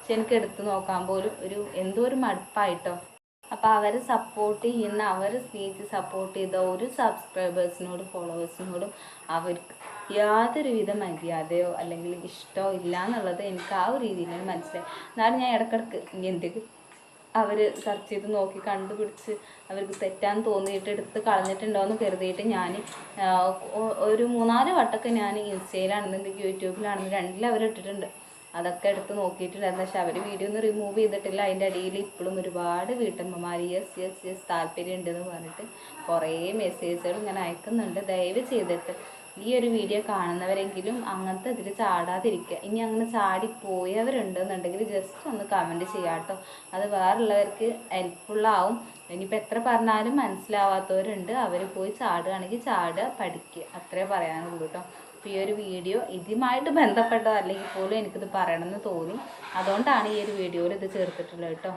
പക്ഷെ എനിക്ക് എടുത്തു നോക്കാൻ പോലും ഒരു എന്തോ ഒരു മടുപ്പായിട്ടോ. അപ്പോൾ അവർ സപ്പോർട്ട് ചെയ്യുന്ന അവർ സ്നേഹിച്ച് സപ്പോർട്ട് ചെയ്ത ഒരു സബ്സ്ക്രൈബേഴ്സിനോടും ഫോളോവേഴ്സിനോടും അവർക്ക് യാതൊരുവിധ മര്യാദയോ അല്ലെങ്കിൽ ഇഷ്ടമോ ഇല്ല എന്നുള്ളത് എനിക്ക് ആ ഒരു രീതിയിൽ മനസ്സിലായി. എന്നാലും ഞാൻ ഇടക്കിടക്ക് എന്തെങ്കിലും അവർ സെർച്ച് ചെയ്ത് നോക്കി കണ്ടുപിടിച്ച് അവർക്ക് തെറ്റാന്ന് തോന്നിയിട്ട് എടുത്ത് കളഞ്ഞിട്ടുണ്ടോ എന്ന് കരുതിയിട്ട് ഞാൻ ഒരു മൂന്നാൽ വട്ടമൊക്കെ ഞാൻ ഇൻസ്റ്റയിലാണെന്നുണ്ടെങ്കിൽ യൂട്യൂബിലാണെന്നുണ്ടെങ്കിൽ രണ്ടിലും അവർ ഇട്ടിട്ടുണ്ട് അതൊക്കെ എടുത്ത് നോക്കിയിട്ടുണ്ടായിരുന്നു. പക്ഷെ അവർ വീഡിയോ ഒന്നും റിമൂവ് ചെയ്തിട്ടില്ല. അതിന്റെ അടിയിൽ ഇപ്പോഴും ഒരുപാട് വീട്ടമ്മമാർ യെസ് യെസ് യെസ് താല്പര്യം ഉണ്ടെന്ന് പറഞ്ഞിട്ട് കുറേ മെസ്സേജുകൾ ഇങ്ങനെ അയക്കുന്നുണ്ട്. ദയവ് ചെയ്തിട്ട് ഈ ഒരു വീഡിയോ കാണുന്നവരെങ്കിലും അങ്ങനത്തെ ഇതിൽ ചാടാതിരിക്കുക ഇനി അങ്ങനെ ചാടി പോയവരുണ്ടെന്നുണ്ടെങ്കിൽ ജസ്റ്റ് ഒന്ന് കമന്റ് ചെയ്യാം കേട്ടോ. അത് വേറുള്ളവർക്ക് ഹെൽപ്ഫുള്ളാവും ഇനിയിപ്പോൾ എത്ര പറഞ്ഞാലും മനസ്സിലാവാത്തവരുണ്ട്. അവർ പോയി ചാടുകയാണെങ്കിൽ ചാടുക പഠിക്കുക. അത്രേ പറയാനുള്ളൂ കേട്ടോ. ഈ ഒരു വീഡിയോ ഇതുമായിട്ട് ബന്ധപ്പെട്ടതല്ലെങ്കിൽ പോലും എനിക്കിത് പറയണമെന്ന് തോന്നി. അതുകൊണ്ടാണ് ഈ ഒരു വീഡിയോയിൽ ഇത് ചേർത്തിട്ടുള്ളത് കേട്ടോ.